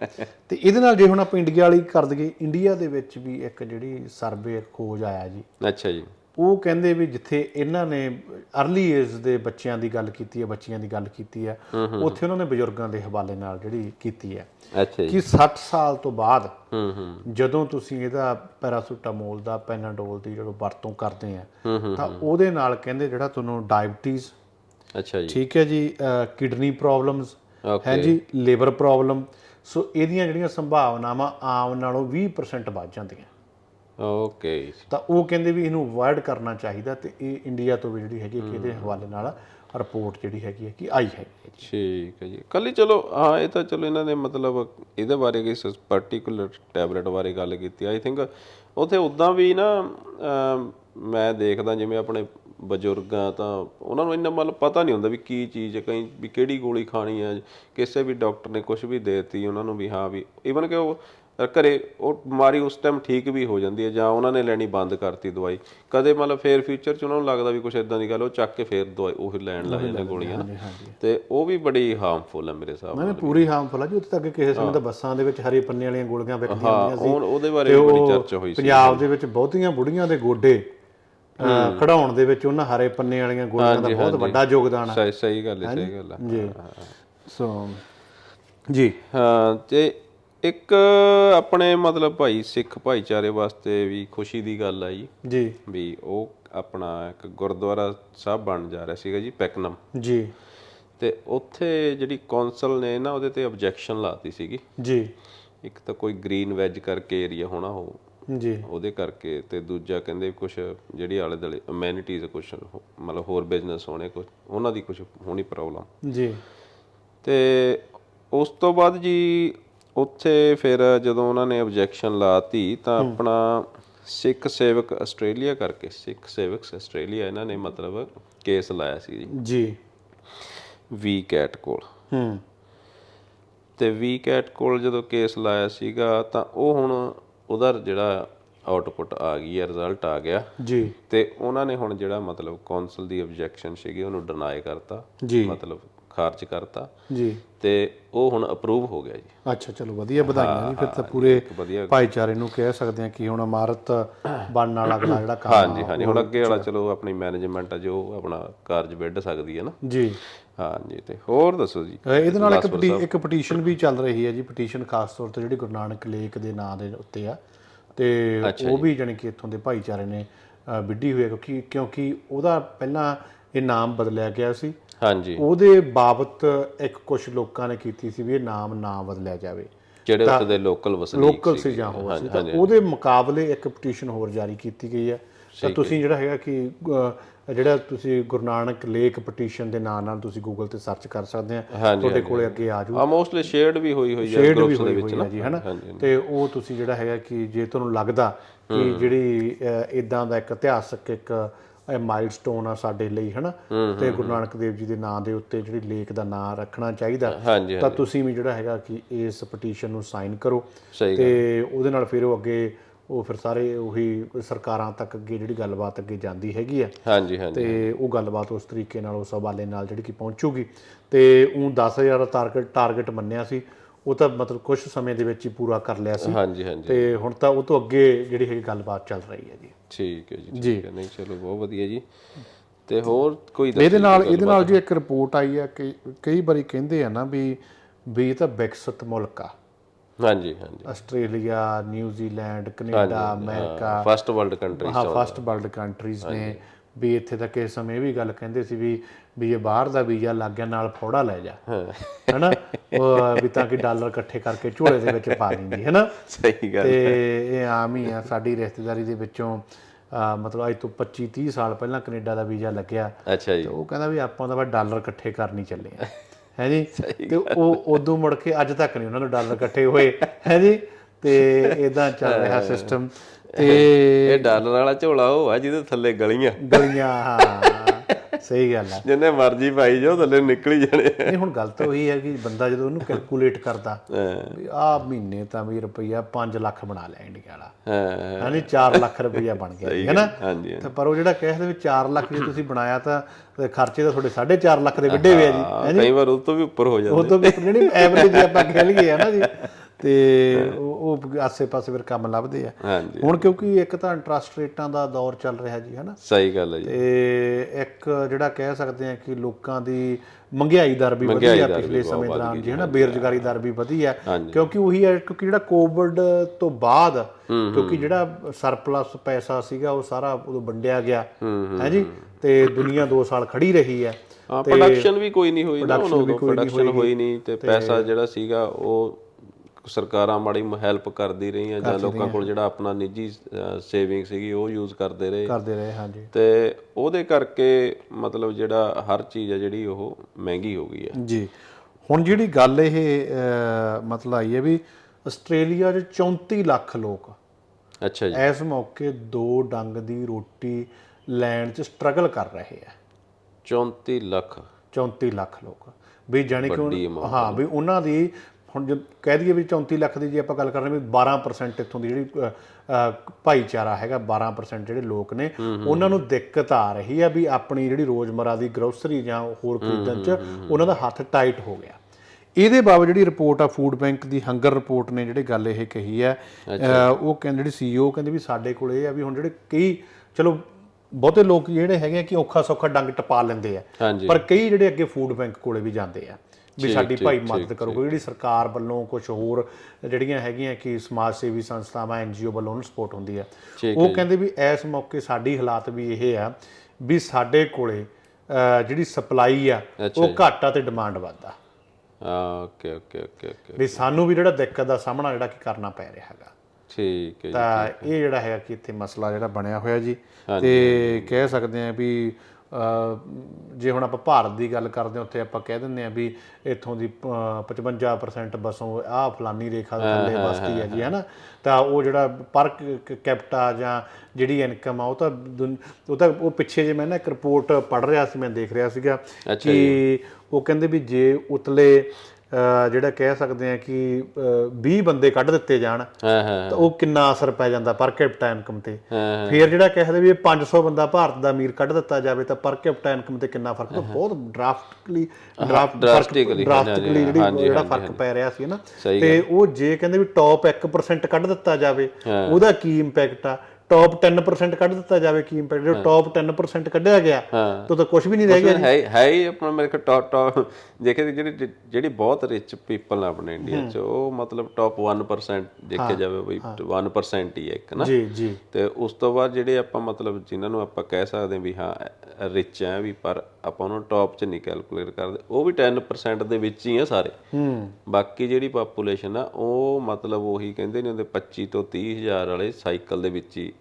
ਤੇ ਇਹਦੇ ਨਾਲ ਜੇ ਹੁਣ ਆਪਾਂ ਇੰਡੀਆ ਵਾਲੀ ਕਰ ਦਈਏ ਇੰਡੀਆ ਦੇ ਵਿੱਚ ਵੀ ਇੱਕ ਜਿਹੜੀ ਸਰਵੇ ਖੋਜ ਆਇਆ ਜੀ। ਅੱਛਾ ਜੀ। ਉਹ ਕਹਿੰਦੇ ਵੀ ਜਿੱਥੇ ਇਹਨਾਂ ਨੇ ਅਰਲੀ ਏਜ ਦੇ ਬੱਚਿਆਂ ਦੀ ਗੱਲ ਕੀਤੀ ਹੈ ਬੱਚੀਆਂ ਦੀ ਗੱਲ ਕੀਤੀ ਹੈ ਉੱਥੇ ਉਹਨਾਂ ਨੇ ਬਜ਼ੁਰਗਾਂ ਦੇ ਹਵਾਲੇ ਨਾਲ ਜਿਹੜੀ ਕੀਤੀ ਹੈ ਅੱਛਾ ਜੀ। ਕਿ 60 ਸਾਲ ਤੋਂ ਬਾਅਦ ਜਦੋਂ ਤੁਸੀਂ ਇਹਦਾ ਪੈਰਾਸੀਟਾਮੋਲ ਦਾ ਪੈਨਾਡੋਲ ਦੀ ਜਿਹੜਾ ਵਰਤੋਂ ਕਰਦੇ ਆ ਤਾਂ ਉਹਦੇ ਨਾਲ ਕਹਿੰਦੇ ਜਿਹੜਾ ਤੁਹਾਨੂੰ ਡਾਇਬਟੀਜ਼ ਅੱਛਾ ਜੀ। ਠੀਕ ਹੈ ਜੀ ਕਿਡਨੀ ਪ੍ਰੋਬਲਮਸ ਹੈ ਜੀ ਲਿਵਰ ਪ੍ਰੋਬਲਮ ਸੋ ਇਹਦੀਆਂ ਜਿਹੜੀਆਂ ਸੰਭਾਵਨਾਵਾਂ ਆਮ ਨਾਲੋਂ 20% ਵੱਧ ਜਾਂਦੀਆਂ। ਓਕੇ ਤਾਂ ਉਹ ਕਹਿੰਦੇ ਵੀ ਇਹਨੂੰ ਅਵੋਇਡ ਕਰਨਾ ਚਾਹੀਦਾ ਤੇ ਇਹ ਇੰਡੀਆ ਤੋਂ ਵੀ ਜਿਹੜੀ ਹੈਗੀ ਕਿ ਇਹਦੇ ਹਵਾਲੇ ਨਾਲ ਰਿਪੋਰਟ ਜਿਹੜੀ ਹੈਗੀ ਹੈ ਕਿ ਆਈ ਹੈ। ਠੀਕ ਹੈ ਜੀ। ਕੱਲੀ ਚਲੋ ਹਾਂ ਇਹ ਤਾਂ ਚਲੋ ਇਹਨਾਂ ਨੇ ਮਤਲਬ ਇਹਦੇ ਬਾਰੇ ਕੋਈ ਪਾਰਟਿਕੂਲਰ ਟੈਬਲੇਟ ਬਾਰੇ ਗੱਲ ਕੀਤੀ। ਆਈ ਥਿੰਕ ਉਥੇ ਉਦਾਂ ਵੀ ਨਾ ਮੈਂ ਦੇਖਦਾ ਜਿਵੇਂ ਆਪਣੇ ਬਜ਼ੁਰਗਾਂ ਤਾਂ ਉਹਨਾਂ ਨੂੰ ਇੰਨਾ ਮਤਲਬ ਪਤਾ ਨਹੀਂ ਹੁੰਦਾ ਵੀ ਕੀ ਚੀਜ਼ ਹੈ ਕਈ ਵੀ ਕਿਹੜੀ ਗੋਲੀ ਖਾਣੀ ਹੈ ਕਿਸੇ ਵੀ ਡਾਕਟਰ ਨੇ ਕੁਝ ਵੀ ਦੇਤੀ ਉਹਨਾਂ ਨੂੰ ਵੀ ਹਾਂ ਵੀ ਈਵਨ ਕਿ ਉਹ ਘਰੇ ਉਹ ਬਿਮਾਰੀ ਉਸ ਟਾਈਮ ਠੀਕ ਵੀ ਹੋ ਜਾਂਦੀ ਹੈ ਜਾਂ ਉਹਨਾਂ ਨੇ ਲੈਣੀ ਬੰਦ ਕਰਤੀ ਦਵਾਈ। ਕਦੇ ਮਤਲਬ ਫੇਰ ਫਿਊਚਰ 'ਚ ਉਹਨਾਂ ਨੂੰ ਲੱਗਦਾ ਵੀ ਕੁਝ ਇਦਾਂ ਦੀ ਗੱਲ ਉਹ ਚੱਕ ਕੇ ਫੇਰ ਦਵਾਈ ਉਹ ਲੈਣ ਲੱਗ ਜਾਂਦੇ ਗੋਲੀਆਂ ਤੇ ਉਹ ਵੀ ਬੜੀ ਹਾਰਮਫੁਲ ਹੈ ਮੇਰੇ ਹਿਸਾਬ ਨਾਲ ਪੂਰੀ ਹਾਰਮਫੁਲ ਆ ਜੀ। ਉੱਥੇ ਤੱਕ ਕਿਸੇ ਸਮੇਂ ਤਾਂ ਬੱਸਾਂ ਦੇ ਵਿੱਚ ਹਰੇ ਪੰਨੇ ਵਾਲੀਆਂ ਗੋਲੀਆਂ ਵਿਕਦੀਆਂ ਹੁੰਦੀਆਂ ਸੀ। ਹੁਣ ਉਹਦੇ ਬਾਰੇ ਬੜੀ ਚਰਚਾ ਹੋਈ ਸੀ। ਪੰਜਾਬ ਦੇ ਵਿੱਚ ਬਹੁਤੀਆਂ ਬੁੜੀਆਂ ਦੇ ਗੋਡੇ ਖੜਾਉਣ ਦੇ ਵਿੱਚ ਉਹਨਾਂ ਹਰੇ ਪੰਨੇ ਵਾਲੀਆਂ ਗੋਲੀਆਂ ਦਾ ਬਹੁਤ ਵੱਡਾ ਯੋਗਦਾਨ ਹੈ ਸਹੀ ਸਹੀ ਗੱਲ ਹੈ ਸਹੀ ਗੱਲ ਹੈ। ਜੀ। ਸੋ ਜੀ। ਹਾਂ ਤੇ ਇੱਕ ਆਪਣੇ ਮਤਲਬ ਭਾਈ ਸਿੱਖ ਭਾਈਚਾਰੇ ਵਾਸਤੇ ਵੀ ਖੁਸ਼ੀ ਦੀ ਗੱਲ ਆ ਜੀ। ਜੀ। ਵੀ ਉਹ ਆਪਣਾ ਇੱਕ ਗੁਰਦੁਆਰਾ ਸਾਹਿਬ ਬਣ ਜਾ ਰਿਹਾ ਸੀਗਾ ਜੀ ਪੈਕਨਮ। ਜੀ। ਤੇ ਉੱਥੇ ਜਿਹੜੀ ਕੌਂਸਲ ਨੇ ਨਾ ਉਹਦੇ ਤੇ ਆਬਜੈਕਸ਼ਨ ਲਾਤੀ ਸੀਗੀ। ਜੀ। ਇੱਕ ਤਾਂ ਕੋਈ ਗ੍ਰੀਨ ਵੈਜ ਕਰਕੇ ਏਰੀਆ ਹੋਣਾ ਉਹ ਜੀ। ਉਹਦੇ ਕਰਕੇ ਤੇ ਦੂਜਾ ਕਹਿੰਦੇ ਕੁਝ ਜਿਹੜੀ ਆਲੇ ਦੁਆਲੇ ਅਮੈਨਿਟੀਜ਼ ਕੁਝ ਮਤਲਬ ਹੋਰ ਬਿਜ਼ਨਸ ਹੋਣੇ ਕੁਝ ਉਹਨਾਂ ਦੀ ਕੁਝ ਹੋਣੀ ਪ੍ਰੋਬਲਮ ਜੀ। ਤੇ ਉਸ ਤੋਂ ਬਾਅਦ ਜੀ ਉੱਥੇ ਫਿਰ ਜਦੋਂ ਉਹਨਾਂ ਨੇ ਆਬਜੈਕਸ਼ਨ ਲਾਤੀ ਤਾਂ ਆਪਣਾ ਸਿੱਖ ਸੇਵਕ ਆਸਟ੍ਰੇਲੀਆ ਕਰਕੇ ਸਿੱਖ ਸੇਵਕਸ ਆਸਟ੍ਰੇਲੀਆ ਇਹਨਾਂ ਨੇ ਮਤਲਬ ਕੇਸ ਲਾਇਆ ਸੀ ਜੀ। ਜੀ। ਵੀ ਕੈਟ ਕੋਲ। ਹੂੰ। ਤੇ ਵੀ ਕੈਟ ਕੋਲ ਜਦੋਂ ਕੇਸ ਲਾਇਆ ਸੀਗਾ ਤਾਂ ਉਹ ਹੁਣ ਉਹਦਾ ਜਿਹੜਾ ਆਊਟਪੁੱਟ ਆ ਗਈ ਹੈ ਰਿਜ਼ਲਟ ਆ ਗਿਆ। ਜੀ। ਤੇ ਉਹਨਾਂ ਨੇ ਹੁਣ ਜਿਹੜਾ ਮਤਲਬ ਕੌਂਸਲ ਦੀ ਆਬਜੈਕਸ਼ਨ ਸੀਗੀ ਉਹਨੂੰ ਡਿਨਾਈ ਕਰਤਾ। ਜੀ। ਮਤਲਬ ਖਾਰਜ ਕਰਤਾ। ਜੀ। ਤੇ ਉਹ ਹੁਣ ਅਪਰੂਵ ਹੋ ਗਿਆ ਜੀ। ਅੱਛਾ ਚਲੋ ਵਧੀਆ ਵਧਾਈਆਂ ਜੀ ਫਿਰ ਤਾਂ ਪੂਰੇ ਭਾਈਚਾਰੇ ਨੂੰ ਕਹਿ ਸਕਦੇ ਹਾਂ ਕਿ ਹੁਣ ਇਮਾਰਤ ਬਣਨ ਵਾਲਾ ਅਗਲਾ ਜਿਹੜਾ ਕੰਮ ਹਾਂਜੀ ਹਾਂਜੀ ਹੁਣ ਅੱਗੇ ਵਾਲਾ ਚਲੋ ਆਪਣੀ ਮੈਨੇਜਮੈਂਟ ਆ ਜੋ ਆਪਣਾ ਕਾਰਜ ਵਿੱਢ ਸਕਦੀ ਹੈ ਨਾ। ਜੀ। ਹਾਂਜੀ ਤੇ ਹੋਰ ਦੱਸੋ ਜੀ? ਇਹਦੇ ਨਾਲ ਇੱਕ ਇੱਕ ਪਟੀਸ਼ਨ ਵੀ ਚੱਲ ਰਹੀ ਹੈ ਜੀ ਪਟੀਸ਼ਨ ਖਾਸ ਤੌਰ ਤੇ ਜਿਹੜੀ ਗੁਰੂ ਨਾਨਕ ਲੇਕ ਦੇ ਨਾਂ ਦੇ ਉੱਤੇ ਆ। ਤੇ ਉਹ ਵੀ ਜਾਣੀ ਕਿ ਇੱਥੋਂ ਦੇ ਭਾਈਚਾਰੇ ਨੇ ਵਿੱਢੀ ਹੋਈ ਹੈ ਕਿਉਂਕਿ ਕਿਉਂਕਿ ਉਹਦਾ ਪਹਿਲਾਂ ਇਹ ਨਾਮ ਬਦਲਿਆ ਗਿਆ ਸੀ। ਹਾਂਜੀ। ਉਹਦੇ ਬਾਬਤ ਇੱਕ ਕੁਝ ਲੋਕਾਂ ਨੇ ਕੀਤੀ ਸੀ ਵੀ ਇਹ ਨਾਮ ਨਾ ਬਦਲਿਆ ਜਾਵੇ। ਜਿਹੜੇ ਉੱਥੇ ਦੇ ਲੋਕਲ ਵਸਨੀਕ ਲੋਕਲ ਸੀ ਜਾਂ ਹੋਰ ਸੀ ਤਾਂ ਉਹਦੇ ਮੁਕਾਬਲੇ ਇੱਕ ਪਟੀਸ਼ਨ ਹੋਰ ਜਾਰੀ ਕੀਤੀ ਗਈ ਹੈ। ਤਾਂ ਤੁਸੀਂ ਜਿਹੜਾ ਹੈਗਾ ਕਿ ਜਿਹੜਾ ਤੁਸੀਂ ਗੁਰੂ ਨਾਨਕ ਲੇਕ ਪਟੀਸ਼ਨ ਦੇ ਨਾਂ ਨਾਲ ਤੁਸੀਂ ਗੂਗਲ ਤੇ ਸਰਚ ਕਰ ਸਕਦੇ ਆ। ਤੁਹਾਡੇ ਕੋਲੇ ਅੱਗੇ ਆ ਜਾਊ। ਆ ਮੋਸਟਲੀ ਸ਼ੇਅਰਡ ਵੀ ਹੋਈ ਹੋਈ ਹੈ ਗਰੁੱਪਸ ਦੇ ਵਿੱਚ ਨਾ। ਜੀ ਹਨਾ? ਤੇ ਉਹ ਤੁਸੀਂ ਜਿਹੜਾ ਹੈਗਾ ਕਿ ਜੇ ਤੁਹਾਨੂੰ ਲੱਗਦਾ ਕਿ ਜਿਹੜੀ ਇਦਾਂ ਦਾ ਇੱਕ ਇਤਿਹਾਸਕ ਇੱਕ ਮਾਈਲਸਟੋਨ ਆ ਸਾਡੇ ਲਈ ਹਨਾ? ਤੇ ਗੁਰੂ ਨਾਨਕ ਦੇਵ ਜੀ ਦੇ ਨਾਂ ਦੇ ਉੱਤੇ ਜਿਹੜੀ ਲੇਕ ਦਾ ਨਾਂ ਰੱਖਣਾ ਚਾਹੀਦਾ। ਤਾਂ ਤੁਸੀਂ ਵੀ ਜਿਹੜਾ ਹੈਗਾ ਕਿ ਇਸ ਪਟੀਸ਼ਨ ਨੂੰ ਸਾਈਨ ਕਰੋ। ਤੇ ਉਹਦੇ ਨਾਲ ਫਿਰ ਉਹ ਅੱਗੇ ਉਹ ਫਿਰ ਸਾਰੇ ਉਹੀ ਸਰਕਾਰਾਂ ਤੱਕ ਅੱਗੇ ਜਿਹੜੀ ਗੱਲਬਾਤ ਅੱਗੇ ਜਾਂਦੀ ਹੈਗੀ ਆ। ਹਾਂਜੀ ਹਾਂਜੀ। ਤੇ ਉਹ ਗੱਲਬਾਤ ਉਸ ਤਰੀਕੇ ਨਾਲ ਉਸ ਹਵਾਲੇ ਨਾਲ ਜਿਹੜੀ ਕਿ ਪਹੁੰਚੂਗੀ। ਤੇ ਉਹ 10000 ਦਾ ਟਾਰਗੇਟ ਟਾਰਗੇਟ ਮੰਨਿਆ ਸੀ। ਉਹ ਤਾਂ ਮਤਲਬ ਕੁਝ ਸਮੇਂ ਦੇ ਵਿੱਚ ਹੀ ਪੂਰਾ ਕਰ ਲਿਆ ਸੀ। ਹਾਂਜੀ ਹਾਂਜੀ। ਤੇ ਹੁਣ ਤਾਂ ਉਹ ਤੋਂ ਅੱਗੇ ਜਿਹੜੀ ਹੈਗੀ ਗੱਲਬਾਤ ਚੱਲ ਰਹੀ ਹੈ ਜੀ। ਠੀਕ ਹੈ ਜੀ ਠੀਕ ਹੈ। ਨਹੀਂ ਚਲੋ ਬਹੁਤ ਵਧੀਆ ਜੀ। ਤੇ ਹੋਰ ਕੋਈ ਦੱਸੋ ਇਹਦੇ ਨਾਲ ਇਹਦੇ ਨਾਲ ਜੀ ਇੱਕ ਰਿਪੋਰਟ ਆਈ ਹੈ ਕਿ ਕਈ ਵਾਰੀ ਕਹਿੰਦੇ ਆ ਨਾ ਵੀ ਵੀ ਇਹ ਤਾਂ ਵਿਕਸਿਤ ਮੁਲਕ ਆ। ਹਾਂਜੀ ਹਾਂਜੀ। Australia New Zealand Canada America. First world country ਹਾਂ ਫਸਟ ਵਰਲਡ ਕੰਟਰੀਜ਼ ਨੇ। ਵੀ ਇੱਥੇ ਤੱਕ ਇਸ ਸਮੇਂ ਇਹ ਵੀ ਗੱਲ ਕਹਿੰਦੇ ਸੀ ਵੀ ਵੀ ਇਹ ਬਾਹਰ ਦਾ ਵੀਜ਼ਾ ਲੱਗ ਗਿਆ ਨਾਲ ਫੋੜਾ ਲੈ ਜਾ। ਹੈਨਾ? ਉਹ ਵੀ ਤਾਂ ਕਿ ਡਾਲਰ ਇਕੱਠੇ ਕਰਕੇ ਝੋਲੇ ਦੇ ਵਿੱਚ ਪਾ ਦਿੰਦੀ ਹੈਨਾ? ਸਹੀ ਗੱਲ। ਤੇ ਇਹ ਆਮ ਹੀ ਆ ਸਾਡੀ ਰਿਸ਼ਤੇਦਾਰੀ ਦੇ ਵਿੱਚੋਂ ਮਤਲਬ ਅੱਜ ਤੋਂ 25 30 ਸਾਲ ਪਹਿਲਾਂ ਕੈਨੇਡਾ ਦਾ ਵੀਜ਼ਾ ਲੱਗਿਆ। ਅੱਛਾ ਜੀ। ਤੇ ਉਹ ਕਹਿੰਦਾ ਵੀ ਆਪਾਂ ਤਾਂ ਬਸ ਡਾਲਰ ਇਕੱਠੇ ਕਰਨੀ ਚੱਲੇ ਆ। ਹੈ ਜੀ? ਤੇ ਉਹ ਉਦੋਂ ਮੁੜ ਕੇ ਅੱਜ ਤੱਕ ਨਹੀਂ ਉਹਨਾਂ ਨੂੰ ਡਾਲਰ ਇਕੱਠੇ ਹੋਏ। ਹੈ ਜੀ? ਤੇ ਇਦਾਂ ਚੱਲ ਰਿਹਾ ਸਿਸਟਮ ਤੇ ਇਹ ਡਾਲਰ ਵਾਲਾ ਝੋਲਾ ਉਹ ਆ ਜਿਹਦੇ ਥੱਲੇ ਗਲੀਆਂ। ਗਲੀਆਂ ਹਾਂ। ਸਹੀ ਗੱਲ ਆ। ਜਿੰਨੇ ਮਰਜ਼ੀ ਪਾਈ ਜਾਓ ਥੱਲੇ ਨਿਕਲੀ ਜਾਣੇ ਨਹੀਂ ਹੁਣ ਗੱਲ ਤਾਂ ਉਹੀ ਹੈ ਕਿ ਬੰਦਾ ਜਦੋਂ ਉਹਨੂੰ ਕੈਲਕੂਲੇਟ ਕਰਦਾ ਵੀ ਆਹ ਮਹੀਨੇ ਤਾਂ ਵੀ ਰੁਪਈਆ 5 ਲੱਖ ਬਣਾ ਲਿਆ ਇੰਡੀਆ ਵਾਲਾ। ਹਾਂ। ਹਾਂਜੀ 4 ਲੱਖ ਰੁਪਈਆ ਬਣ ਗਿਆ ਜੀ, ਹੈਨਾ ਹਾਂਜੀ ਤੇ ਪਰ ਉਹ ਜਿਹੜਾ ਕਹਿੰਦੇ ਵੀ 4 ਲੱਖ ਜੇ ਤੁਸੀਂ ਬਣਾਇਆ ਤਾਂ ਤੇ ਖਰਚੇ ਤਾਂ ਤੁਹਾਡੇ 4.5 ਲੱਖ ਦੇ ਵੱਡੇ ਹੋਏ ਆ ਜੀ ਹਾਂ, ਕਈ ਵਾਰ ਉਹ ਤੋਂ ਵੀ ਉੱਪਰ ਹੋ ਜਾਂਦੇ ਉਹ ਤੋਂ ਵੀ ਜਿਹੜੀ ਐਵਰੇਜ ਆਪਾਂ ਕਹਿ ਲਈਏ ਹੈ ਨਾ ਜੀ? ਤੇ ਉਹ ਆਸੇ-ਪਾਸੇ ਫਿਰ ਕੰਮ ਲੱਭਦੇ ਆ। ਹੁਣ ਕਿਉਂਕਿ ਇੱਕ ਤਾਂ ਇੰਟਰਸਟ ਰੇਟਾਂ ਦਾ ਦੌਰ ਚੱਲ ਰਿਹਾ ਜੀ ਹੈਨਾ? ਸਹੀ ਗੱਲ ਹੈ ਜੀ। ਤੇ ਇੱਕ ਜਿਹੜਾ ਕਹਿ ਸਕਦੇ ਆ ਕਿ ਲੋਕਾਂ ਦੀ ਮਹਿੰਗਾਈ ਦਰ ਵੀ ਵਧੀ ਆ ਪਿਛਲੇ ਸਮੇਂ ਦੌਰਾਨ ਜੀ ਹਨਾ? ਬੇਰੁਜ਼ਗਾਰੀ ਦਰ ਵੀ ਵਧੀ ਆ। ਕਿਉਂਕਿ ਉਹੀ ਹੈ ਕਿਉਂਕਿ ਜਿਹੜਾ ਕੋਵਿਡ ਤੋਂ ਬਾਅਦ ਕਿਉਂਕਿ ਜਿਹੜਾ ਸਰਪਲਸ ਪੈਸਾ ਸੀਗਾ ਉਹ ਸਾਰਾ ਉਦੋਂ ਵੰਡਿਆ ਗਿਆ। ਹੈ ਜੀ? ਤੇ ਦੁਨੀਆ 2 ਸਾਲ ਖੜੀ ਰਹੀ ਹੈ ਪ੍ਰੋਡਕਸ਼ਨ ਵੀ ਕੋਈ ਨਹੀਂ ਹੋਈ ਨਾ ਪ੍ਰੋਡਕਸ਼ਨ ਹੋਈ। ਨਹੀਂ ਤੇ ਪੈਸਾ ਜਿਹੜਾ ਸੀਗਾ ਉਹ ਸਰਕਾਰਾਂ ਮਾੜੀ ਹੈਲਪ ਕਰਦੀ ਰਹੀਆਂ ਜਾਂ ਲੋਕਾਂ ਕੋਲ ਜਿਹੜਾ ਆਪਣਾ ਨਿੱਜੀ ਸੇਵਿੰਗ ਸੀਗੀ ਉਹ ਯੂਜ਼ ਕਰਦੇ ਰਹੇ। ਕਰਦੇ ਰਹੇ ਹਾਂਜੀ। ਤੇ ਉਹਦੇ ਕਰਕੇ ਮਤਲਬ ਜਿਹੜਾ ਹਰ ਚੀਜ਼ ਹੈ ਜਿਹੜੀ ਉਹ ਮਹਿੰਗੀ ਹੋ ਗਈ ਹੈ ਜੀ। ਹੁਣ ਜਿਹੜੀ ਗੱਲ ਇਹ ਮਤਲਬ ਆਈ ਹੈ ਵੀ ਆਸਟ੍ਰੇਲੀਆ 'ਚ 34 ਲੱਖ ਲੋਕ ਅੱਛਾ ਜੀ। ਇਸ ਮੌਕੇ ਦੋ ਡੰਗ ਦੀ ਰੋਟੀ ਲੈਣ 'ਚ ਸਟਰਗਲ ਕਰ ਰਹੇ ਆ। 34 ਲੱਖ। 34 ਲੱਖ ਲੋਕ। ਵੀ ਜਾਣੀ ਕਿ ਹਾਂ ਵੀ ਉਹਨਾਂ ਦੀ ਹੁਣ ਜੇ ਕਹਿ ਦਈਏ ਵੀ 34 ਲੱਖ ਦੀ ਜੇ ਆਪਾਂ ਗੱਲ ਕਰ ਰਹੇ ਵੀ 12% ਇੱਥੋਂ ਦੀ ਜਿਹੜੀ ਭਾਈਚਾਰਾ ਹੈਗਾ 12% ਜਿਹੜੇ ਲੋਕ ਨੇ ਉਹਨਾਂ ਨੂੰ ਦਿੱਕਤ ਆ ਰਹੀ ਆ ਵੀ ਆਪਣੀ ਜਿਹੜੀ ਰੋਜ਼ਮਰਾ ਦੀ ਗਰੋਸਰੀ ਜਾਂ ਹੋਰ ਖਰੀਦਣ ਚ ਉਹਨਾਂ ਦਾ ਹੱਥ ਟਾਈਟ ਹੋ ਗਿਆ। ਇਹਦੇ ਬਾਬਤ ਜਿਹੜੀ ਰਿਪੋਰਟ ਆ ਫੂਡ ਬੈਂਕ ਦੀ ਹੰਗਰ ਰਿਪੋਰਟ ਨੇ ਜਿਹੜੇ ਗੱਲ ਇਹ ਕਹੀ ਹੈ ਉਹ ਕਹਿੰਦੇ ਜਿਹੜੀ ਸੀਈਓ ਕਹਿੰਦੇ ਵੀ ਸਾਡੇ ਕੋਲ ਇਹ ਆ ਵੀ ਹੁਣ ਜਿਹੜੇ ਕਈ ਚਲੋ ਬਹੁਤੇ ਲੋਕ ਜਿਹੜੇ ਹੈਗੇ ਆ ਕਿ ਔਖਾ ਸੌਖਾ ਡੰਗ ਟਪਾ ਲੈਂਦੇ ਆ ਪਰ ਕਈ ਜਿਹੜੇ ਅੱਗੇ ਫੂਡ ਬੈਂਕ ਕੋਲੇ ਵੀ ਜਾਂਦੇ ਆ। ਵੀ ਸਾਡੀ ਭਾਈ ਮਦਦ ਕਰੋ ਕੋਈ ਜਿਹੜੀ ਸਰਕਾਰ ਵੱਲੋਂ ਕੁਝ ਹੋਰ ਜਿਹੜੀਆਂ ਹੈਗੀਆਂ ਕਿ ਸਮਾਜ ਸੇਵੀ ਸੰਸਥਾਵਾਂ ਐਨਜੀਓ ਵੱਲੋਂ ਉਹਨੂੰ ਸਪੋਰਟ ਹੁੰਦੀ ਆ। ਉਹ ਕਹਿੰਦੇ ਵੀ ਇਸ ਮੌਕੇ ਸਾਡੀ ਹਾਲਾਤ ਵੀ ਇਹ ਆ ਵੀ ਸਾਡੇ ਕੋਲੇ ਜਿਹੜੀ ਸਪਲਾਈ ਆ ਉਹ ਘੱਟ ਤੇ ਡਿਮਾਂਡ ਵੱਧ ਓਕੇ ਓਕੇ ਓਕੇ ਓਕੇ ਵੀ ਸਾਨੂੰ ਵੀ ਜਿਹੜਾ ਦਿੱਕਤ ਦਾ ਸਾਹਮਣਾ ਜਿਹੜਾ ਕਿ ਕਰਨਾ ਪੈ ਰਿਹਾ ਹੈਗਾ। ਠੀਕ ਹੈ ਜੀ ਤਾਂ ਇਹ ਜਿਹੜਾ ਹੈਗਾ ਕਿ ਇੱਥੇ ਮਸਲਾ ਜਿਹੜਾ ਬਣਿਆ ਹੋਇਆ ਜੀ। ਤੇ ਕਹਿ ਸਕਦੇ ਆ ਵੀ ਜੇ ਹੁਣ ਆਪਾਂ ਭਾਰਤ ਦੀ ਗੱਲ ਕਰਦੇ ਹਾਂ ਉੱਥੇ ਆਪਾਂ ਕਹਿ ਦਿੰਦੇ ਆ ਵੀ ਇੱਥੋਂ ਦੀ ਅਹ, 55% ਬਸੋਂ ਆਹ ਫਲਾਨੀ ਰੇਖਾ ਦੇ ਥੱਲੇ ਵਸਦੀ ਹੈ ਜੀ ਹੈਨਾ? ਤਾਂ ਉਹ ਜਿਹੜਾ ਪਰ ਕੈਪਟਾ ਜਾਂ ਜਿਹੜੀ ਇਨਕਮ ਆ ਉਹ ਤਾਂ ਉਹ ਤਾਂ ਉਹ ਪਿੱਛੇ ਜੇ ਮੈਂ ਨਾ ਇੱਕ ਰਿਪੋਰਟ ਪੜ੍ਹ ਰਿਹਾ ਸੀ ਮੈਂ ਦੇਖ ਰਿਹਾ ਸੀਗਾ ਕਿ ਉਹ ਕਹਿੰਦੇ ਵੀ ਜੇ ਉਤਲੇ ਜਿਹੜਾ ਕਹਿ ਸਕਦੇ ਆ ਕਿ ਅਹ, 20 ਬੰਦੇ ਕੱਢ ਦਿੱਤੇ ਜਾਣ ਹਾਂ ਹਾਂ। ਤਾਂ ਉਹ ਕਿੰਨਾ ਅਸਰ ਪੈ ਜਾਂਦਾ ਪਰ ਕੈਪਟਾ ਇਨਕਮ ਤੇ। ਫਿਰ ਜਿਹੜਾ ਕਹਿੰਦੇ ਵੀ ਇਹ 500 ਬੰਦਾ ਭਾਰਤ ਦਾ ਅਮੀਰ ਕੱਢ ਦਿੱਤਾ ਜਾਵੇ ਤਾਂ ਪਰ ਕੈਪਟਾ ਇਨਕਮ ਤੇ ਕਿੰਨਾ ਫ਼ਰਕ ਬਹੁਤ ਡਰਾਫਟਲੀ ਡਰਾਫਟ drastically, ਡਰਾਫਟਲੀ ਜਿਹੜੀ ਫ਼ਰਕ ਪੈ ਰਿਹਾ ਸੀ ਨਾ। ਤੇ ਉਹ ਜੇ ਕਹਿੰਦੇ ਵੀ ਟੌਪ 1% ਕੱਢ ਦਿੱਤਾ ਜਾਵੇ ਉਹਦਾ ਕੀ ਇੰਪੈਕਟ ਆ? ਟੌਪ 10% ਕੱਢ ਦਿੱਤਾ ਜਾਵੇ ਕੀ ਇੰਪੈਕਟ ਜੇ ਟੌਪ 10% ਕੱਢਿਆ ਗਿਆ ਤਾਂ ਤਾਂ ਕੁਝ ਵੀ ਨਹੀਂ ਰਹਿ ਗਿਆ ਹੈ ਹੈ ਹੀ ਆਪਣਾ ਮੇਰੇ ਕੋਲ ਟੌਪ ਟੌਪ ਦੇਖੇ ਜਿਹੜੀ ਜਿਹੜੀ ਬਹੁਤ ਰਿਚ ਪੀਪਲ ਆ ਆਪਣੇ ਇੰਡੀਆ 'ਚ ਉਹ ਮਤਲਬ ਟੌਪ 1% ਦੇਖਿਆ ਜਾਵੇ ਬਈ 1% ਹੀ ਹੈ ਇੱਕ ਨਾ। ਜੀ ਜੀ। ਤੇ ਉਸ ਤੋਂ ਬਾਅਦ ਜਿਹੜੇ ਆਪਾਂ ਮਤਲਬ ਜਿਨ੍ਹਾਂ ਨੂੰ ਆਪਾਂ ਕਹਿ ਸਕਦੇ ਵੀ ਹਾਂ ਰਿਚ ਹੈ ਵੀ ਪਰ ਆਪਾਂ ਉਹਨੂੰ ਟੌਪ 'ਚ ਨਹੀਂ ਕੈਲਕੂਲੇਟ ਕਰਦੇ ਉਹ ਵੀ 10% ਦੇ ਵਿੱਚ ਹੀ ਆ ਸਾਰੇ। ਹੂੰ। ਬਾਕੀ ਜਿਹੜੀ ਪਾਪੂਲੇਸ਼ਨ ਆ ਉਹ ਮਤਲਬ ਉਹੀ ਕਹਿੰਦੇ ਨੇ ਉਹਦੇ 25 ਤੋਂ 30 ਹਜ਼ਾਰ ਵਾਲੇ ਸਾਈਕਲ ਦੇ ਵਿੱਚ ਹੀ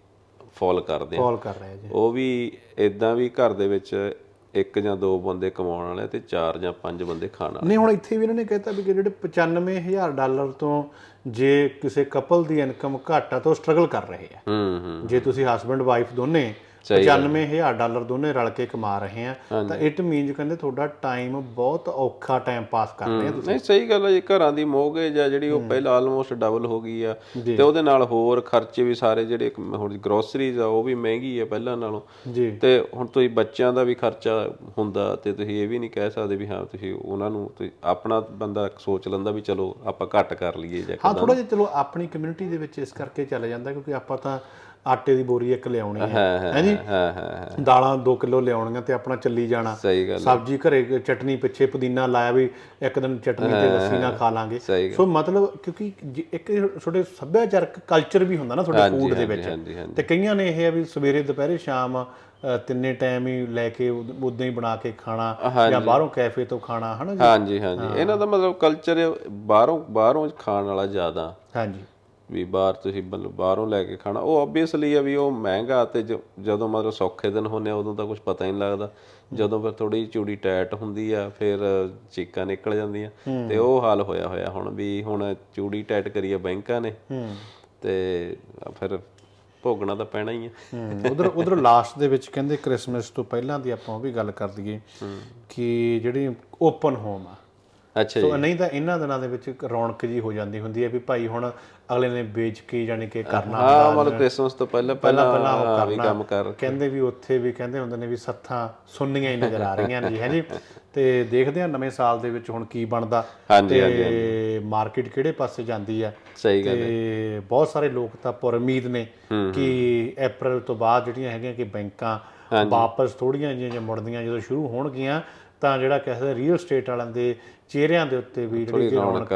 ਫਾਲ ਕਰਦੇ ਆ। ਕਾਲ ਕਰ ਰਹੇ ਜੀ। ਉਹ ਵੀ ਇਦਾਂ ਵੀ ਘਰ ਦੇ ਵਿੱਚ ਇੱਕ ਜਾਂ ਦੋ ਬੰਦੇ ਕਮਾਉਣ ਵਾਲੇ ਤੇ ਚਾਰ ਜਾਂ ਪੰਜ ਬੰਦੇ ਖਾਣ ਵਾਲੇ ਨਹੀਂ ਹੁਣ ਇੱਥੇ ਵੀ ਇਹਨਾਂ ਨੇ ਕਹਿਤਾ ਵੀ ਕਿ ਜਿਹੜੇ 95000 ਡਾਲਰ ਤੋਂ ਜੇ ਕਿਸੇ ਕਪਲ ਦੀ ਇਨਕਮ ਘੱਟ ਆ ਤਾਂ ਉਹ ਸਟਰਗਲ ਕਰ ਰਹੇ ਆ। ਹੂੰ ਹੂੰ ਜੇ ਤੁਸੀਂ ਹਸਬੰਡ ਵਾਈਫ ਦੋਨੇ 95000 ਡਾਲਰ ਦੋਨੇ ਰਲ ਕੇ ਕਮਾ ਰਹੇ ਆ। ਤਾਂ ਇਟ ਮੀਨਸ ਕਹਿੰਦੇ ਤੁਹਾਡਾ ਟਾਈਮ ਬਹੁਤ ਔਖਾ ਟਾਈਮ ਪਾਸ ਕਰ ਰਹੇ ਆ ਨਹੀਂ ਸਹੀ ਗੱਲ ਹੈ ਜੀ ਘਰਾਂ ਦੀ ਮੋਗੇਜ ਆ ਜਿਹੜੀ ਉਹ ਪਹਿਲਾਂ ਆਲਮੋਸਟ ਡਬਲ ਹੋ ਗਈ ਆ। ਤੇ ਉਹਦੇ ਨਾਲ ਹੋਰ ਖਰਚੇ ਵੀ ਸਾਰੇ ਜਿਹੜੇ ਹੁਣ ਗਰੋਸਰੀਜ਼ ਆ ਉਹ ਵੀ ਮਹਿੰਗੀ ਆ ਪਹਿਲਾਂ ਨਾਲੋਂ। ਤੇ ਹੁਣ ਤੁਸੀਂ ਬੱਚਿਆਂ ਦਾ ਵੀ ਖਰਚਾ ਹੁੰਦਾ ਤੇ ਤੁਸੀਂ ਇਹ ਵੀ ਨਹੀਂ ਕਹਿ ਸਕਦੇ ਵੀ ਹਾਂ ਤੁਸੀਂ ਉਹਨਾਂ ਨੂੰ ਤੁਸੀਂ ਆਪਣਾ ਬੰਦਾ ਸੋਚ ਲੈਂਦਾ ਵੀ ਚਲੋ ਆਪਾਂ ਘੱਟ ਕਰ ਲਈਏ ਜਾਂ ਹਾਂ ਥੋੜਾ ਜਿਹਾ ਚਲੋ ਆਪਣੀ ਕਮਿਊਨਿਟੀ ਦੇ ਵਿੱਚ ਇਸ ਕਰਕੇ ਚੱਲ ਜਾਂਦਾ ਕਿਉਂਕਿ ਆਪਾਂ ਤਾਂ ਆਟੇ ਦੀ ਬੋਰੀ ਇੱਕ ਲਿਆਉਣੀ ਹੈ। ਹੈ ਜੀ ਹਾਂ ਹਾਂ ਹਾਂ ਦਾਲਾਂ 2 ਕਿਲੋ ਲਿਆਉਣੀਆਂ ਤੇ ਆਪਣਾ ਚੱਲੀ ਜਾਣਾ। ਸਬਜ਼ੀ ਘਰੇ ਚਟਨੀ ਪਿੱਛੇ ਪੁਦੀਨਾ ਲਾਇਆ ਵੀ ਇੱਕ ਦਿਨ ਚਟਨੀ ਤੇ ਲੱਸੀ ਨਾਲ ਖਾ ਲਾਂਗੇ। ਸੋ ਮਤਲਬ ਕਿਉਂਕਿ ਇੱਕ ਤੁਹਾਡੇ ਸੱਭਿਆਚਾਰਕ ਕਲਚਰ ਵੀ ਹੁੰਦਾ ਨਾ ਤੁਹਾਡੇ ਫੂਡ ਦੇ ਵਿੱਚ। ਤੇ ਕਈਆਂ ਨੇ ਇਹ ਆ ਵੀ ਸਵੇਰੇ ਦੁਪਹਿਰੇ ਸ਼ਾਮ ਤਿੰਨੇ ਟਾਈਮ ਹੀ ਲੈ ਕੇ ਉਦਾਂ ਹੀ ਬਣਾ ਕੇ ਖਾਣਾ ਜਾਂ ਬਾਹਰੋਂ ਕੈਫੇ ਤੋਂ ਖਾਣਾ ਹਨਾ ਜੀ? ਹਾਂਜੀ ਹਾਂਜੀ। ਇਹਨਾਂ ਦਾ ਮਤਲਬ ਕਲਚਰ ਬਾਹਰੋਂ ਬਾਹਰੋਂ ਖਾਣ ਵਾਲਾ ਜ਼ਿਆਦਾ। ਹਾਂਜੀ। ਵੀ ਬਾਹਰ ਤੁਸੀਂ ਮਤਲਬ ਬਾਹਰੋਂ ਲੈ ਕੇ ਖਾਣਾ। ਉਹ ਆਬਵੀਅਸਲੀ ਆ ਵੀ ਉਹ ਮਹਿੰਗਾ ਤੇ ਜ- ਜਦੋਂ ਮਤਲਬ ਸੌਖੇ ਦਿਨ ਹੁੰਦੇ ਆ ਉਦੋਂ ਤਾਂ ਕੁਝ ਪਤਾ ਹੀ ਨਹੀਂ ਲੱਗਦਾ। ਜਦੋਂ ਫਿਰ ਥੋੜੀ ਚੂੜੀ ਟਾਈਟ ਹੁੰਦੀ ਆ ਫਿਰ ਚੀਕਾਂ ਨਿਕਲ ਜਾਂਦੀਆਂ। ਤੇ ਉਹ ਹਾਲ ਹੋਇਆ ਹੋਇਆ ਹੁਣ ਵੀ ਹੁਣ ਚੂੜੀ ਟਾਈਟ ਕਰੀ ਆ ਬੈਂਕਾਂ ਨੇ। ਤੇ ਫਿਰ ਭੋਗਣਾ ਤਾਂ ਪੈਣਾ ਹੀ ਆ। ਉਧਰ ਉਧਰ ਲਾਸਟ ਦੇ ਵਿੱਚ ਕਹਿੰਦੇ ਕ੍ਰਿਸਮਸ ਤੋਂ ਪਹਿਲਾਂ ਦੀ ਆਪਾਂ ਉਹ ਵੀ ਗੱਲ ਕਰ ਦਈਏ ਕਿ ਜਿਹੜੀ ਓਪਨ ਹੋਮ ਆ। ਅੱਛਾ ਜੀ। ਸੋ ਨਹੀਂ ਤਾਂ ਇਹਨਾਂ ਦਿਨਾਂ ਦੇ ਵਿੱਚ ਇੱਕ ਰੌਣਕ ਜੀ ਹੋ ਜਾਂਦੀ ਹੁੰਦੀ ਹੈ ਵੀ ਭਾਈ ਹੁਣ ਅਗਲੇ ਨੇ ਵੇਚ ਕੇ ਜਾਨੀ ਕਿ ਕਰਨਾ ਹਾਂ ਮਤਲਬ ਕ੍ਰਿਸਮਸ ਤੋਂ ਪਹਿਲਾਂ ਪਹਿਲਾਂ ਪਹਿਲਾਂ ਉਹ ਹਾਂ, ਕਰਨਾ। ਕੰਮ ਕਰ ਕਹਿੰਦੇ ਵੀ ਉੱਥੇ ਵੀ ਕਹਿੰਦੇ ਹੁੰਦੇ ਨੇ ਵੀ ਸੱਥਾਂ ਸੁੰਨੀਆਂ ਹੀ ਨਜ਼ਰ ਆ ਰਹੀਆਂ ਨੇ ਜੀ ਹੈ ਜੀ? ਤੇ ਦੇਖਦੇ ਆ ਨਵੇਂ ਸਾਲ ਦੇ ਵਿੱਚ ਹੁਣ ਕੀ ਬਣਦਾ। ਤੇ ਮਾਰਕੀਟ ਕਿਹੜੇ ਪਾਸੇ ਜਾਂਦੀ ਆ? ਸਹੀ ਗੱਲ ਤੇ ਬਹੁਤ ਸਾਰੇ ਲੋਕ ਤਾਂ ਪੁਰ ਉਮੀਦ ਨੇ ਕਿ ਅਪ੍ਰੈਲ ਤੋਂ ਬਾਅਦ ਜਿਹੜੀਆਂ ਹੈਗੀਆਂ ਕਿ ਬੈਂਕਾਂ ਵਾਪਸ ਥੋੜੀਆਂ ਜਿਹੀਆਂ ਮੁੜਦੀਆਂ ਜਦੋਂ ਸ਼ੁਰੂ ਹੋਣਗੀਆਂ ਤਾਂ ਜਿਹੜਾ ਕਹਿੰਦੇ ਰੀਅਲ ਸਟੇਟ ਵਾਲਿਆਂ ਦੇ ਚਿਹਰਿਆਂ ਦੇ ਉੱਤੇ ਵੀ ਜਿਹੜੀ ਰੌਣਕ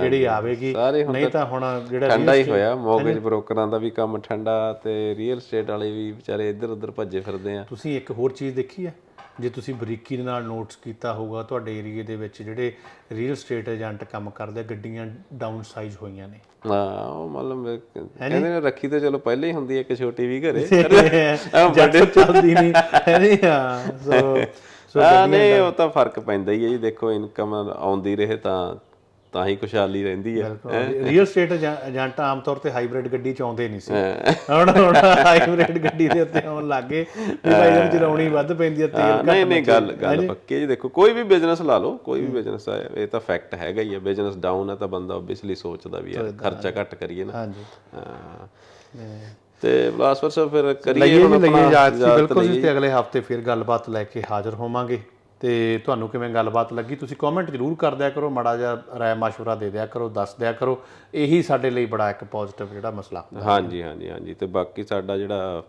ਜਿਹੜੀ ਆਵੇਗੀ ਨਹੀਂ ਤਾਂ ਹੁਣ ਜਿਹੜਾ ਠੰਡਾ ਹੀ ਹੋਇਆ ਮੌਗੇਜ ਬ੍ਰੋਕਰਾਂ ਦਾ ਵੀ ਕੰਮ ਠੰਡਾ ਤੇ ਰੀਅਲ ਸਟੇਟ ਵਾਲੇ ਵੀ ਵਿਚਾਰੇ ਇੱਧਰ ਉੱਧਰ ਭੱਜੇ ਫਿਰਦੇ ਆ। ਤੁਸੀਂ ਇੱਕ ਹੋਰ ਚੀਜ਼ ਦੇਖੀ ਹੈ? ਜੇ ਤੁਸੀਂ ਬਰੀਕੀ ਦੇ ਨਾਲ ਨੋਟਸ ਕੀਤਾ ਹੋਊਗਾ ਤੁਹਾਡੇ ਏਰੀਏ ਦੇ ਵਿੱਚ ਜਿਹੜੇ ਰੀਅਲ ਸਟੇਟ ਏਜੰਟ ਕੰਮ ਕਰਦੇ ਗੱਡੀਆਂ ਡਾਊਨ ਸਾਈਜ਼ ਹੋਈਆਂ ਨੇ। ਹਾਂ ਉਹ ਮਤਲਬ ਕਹਿੰਦੇ ਨੇ ਰੱਖੀ ਤੇ ਚਲੋ ਪਹਿਲਾਂ ਹੀ ਹੁੰਦੀ ਹੈ ਇੱਕ ਛੋਟੀ ਵੀ ਘਰੇ। ਜੱਟ ਚੱਲਦੀ ਨਹੀਂ ਹੈ ਨਹੀਂ ਹਾਂ ਸੋ ਸੋ ਨਹੀਂ ਉਹ ਤਾਂ ਫ਼ਰਕ ਪੈਂਦਾ ਹੀ ਹੈ ਜੀ। ਦੇਖੋ ਇਨਕਮ ਆਉਂਦੀ ਰਹੇ ਤਾਂ ਤਾਂ ਹੀ ਖੁਸ਼ਹਾਲੀ ਰਹਿੰਦੀ ਹੈ। ਰੀਅਲ ਸਟੇਟ ਏਜੰਟ ਆਮ ਤੌਰ ਤੇ ਹਾਈਬ੍ਰਿਡ ਗੱਡੀ ਚ ਆਉਂਦੇ ਨਹੀਂ ਸੀ। ਹੁਣ ਹੁਣ ਹਾਈਬ੍ਰਿਡ ਗੱਡੀ ਦੇ ਉੱਤੇ ਆਉਣ ਲੱਗੇ ਵੀ ਭਾਈ ਜਨ ਚਲਾਉਣੀ ਵੱਧ ਪੈਂਦੀ ਹੈ ਤੇਲ ਨਹੀਂ ਨਹੀਂ ਗੱਲ ਗੱਲ ਪੱਕੀ ਜੀ। ਦੇਖੋ ਕੋਈ ਵੀ ਬਿਜ਼ਨਸ ਲਾ ਲਓ ਕੋਈ ਵੀ ਬਿਜ਼ਨਸ ਹੈ ਇਹ ਤਾਂ ਫੈਕਟ ਹੈਗਾ ਹੀ ਹੈ। ਬਿਜ਼ਨਸ ਡਾਊਨ ਹੈ ਤਾਂ ਬੰਦਾ ਆਬਵੀਅਸਲੀ ਸੋਚਦਾ ਵੀ ਯਾਰ ਖਰਚਾ ਘੱਟ ਕਰੀਏ ਨਾ। ਹਾਂਜੀ। ਹਾਂ। ਤੇ ਬਲਾਸਵਰ ਸਾਹਿਬ ਫਿਰ ਕਰੀਏ ਹੁਣ ਆਪਣਾ ਬਿਲਕੁਲ। ਜੀ ਤੇ ਅਗਲੇ ਹਫ਼ਤੇ ਫਿਰ ਗੱਲਬਾਤ ਲੈ ਕੇ ਹਾਜ਼ਰ ਹੋਵਾਂਗੇ। ਤੇ ਤੁਹਾਨੂੰ ਕਿਵੇਂ ਗੱਲਬਾਤ ਲੱਗੀ? ਤੁਸੀਂ ਕਮੈਂਟ ਜ਼ਰੂਰ ਕਰ ਦਿਆ ਕਰੋ ਮਾੜਾ ਜਿਹਾ ਰਾਏ ਮਸ਼ਵਰਾ ਦੇ ਦਿਆ ਕਰੋ ਦੱਸ ਦਿਆ ਕਰੋ। ਇਹੀ ਸਾਡੇ ਲਈ ਬੜਾ ਇੱਕ ਪੋਜ਼ਿਟਿਵ ਜਿਹੜਾ ਮਸਲਾ ਹਾਂਜੀ ਹਾਂਜੀ ਹਾਂਜੀ। ਤੇ ਬਾਕੀ ਸਾਡਾ ਜਿਹੜਾ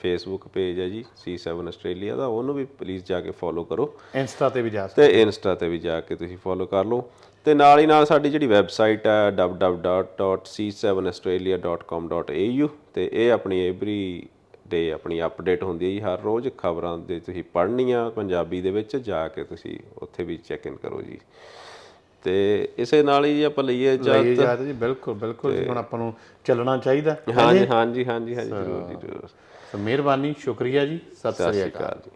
ਫੇਸਬੁੱਕ ਪੇਜ ਹੈ ਜੀ C7 ਆਸਟ੍ਰੇਲੀਆ ਦਾ ਉਹਨੂੰ ਵੀ ਪਲੀਜ਼ ਜਾ ਕੇ ਫੋਲੋ ਕਰੋ। ਇੰਸਟਾ ਤੇ ਵੀ ਜਾ ਸਕਦੇ ਤੇ ਇੰਸਟਾ ਤੇ ਵੀ ਜਾ ਕੇ ਤੁਸੀਂ ਫੋਲੋ ਕਰ ਲਓ। ਤੇ ਨਾਲ ਹੀ ਨਾਲ ਸਾਡੀ ਜਿਹੜੀ ਵੈਬਸਾਈਟ ਹੈ www.c7australia.com.au ਤੇ ਇਹ ਆਪਣੀ ਐਵਰੀ ਡੇ ਆਪਣੀ ਅਪਡੇਟ ਹੁੰਦੀ ਹੈ ਜੀ ਹਰ ਰੋਜ਼ ਖਬਰਾਂ ਦੇ ਤੁਸੀਂ ਪੜ੍ਹਨੀਆਂ ਪੰਜਾਬੀ ਦੇ ਵਿੱਚ ਜਾ ਕੇ ਤੁਸੀਂ ਉੱਥੇ ਵੀ ਚੈੱਕ ਇਨ ਕਰੋ ਜੀ। ਤੇ ਇਸੇ ਨਾਲ ਹੀ ਆਪਾਂ ਲਈਏ ਲਈਏ ਇਜਾਜ਼ਤ। ਜੀ ਬਿਲਕੁਲ ਬਿਲਕੁਲ ਜੀ ਹੁਣ ਆਪਾਂ ਨੂੰ ਚੱਲਣਾ ਚਾਹੀਦਾ। ਹਾਂਜੀ ਹਾਂਜੀ। ਹਾਂਜੀ ਹਾਂਜੀ ਜ਼ਰੂਰ ਜੀ ਜ਼ਰੂਰ। ਸੋ ਮਿਹਰਬਾਨੀ ਸ਼ੁਕਰੀਆ ਜੀ ਸਤਿ ਸ੍ਰੀ ਅਕਾਲ। ਅਕਾਲ ਜੀ।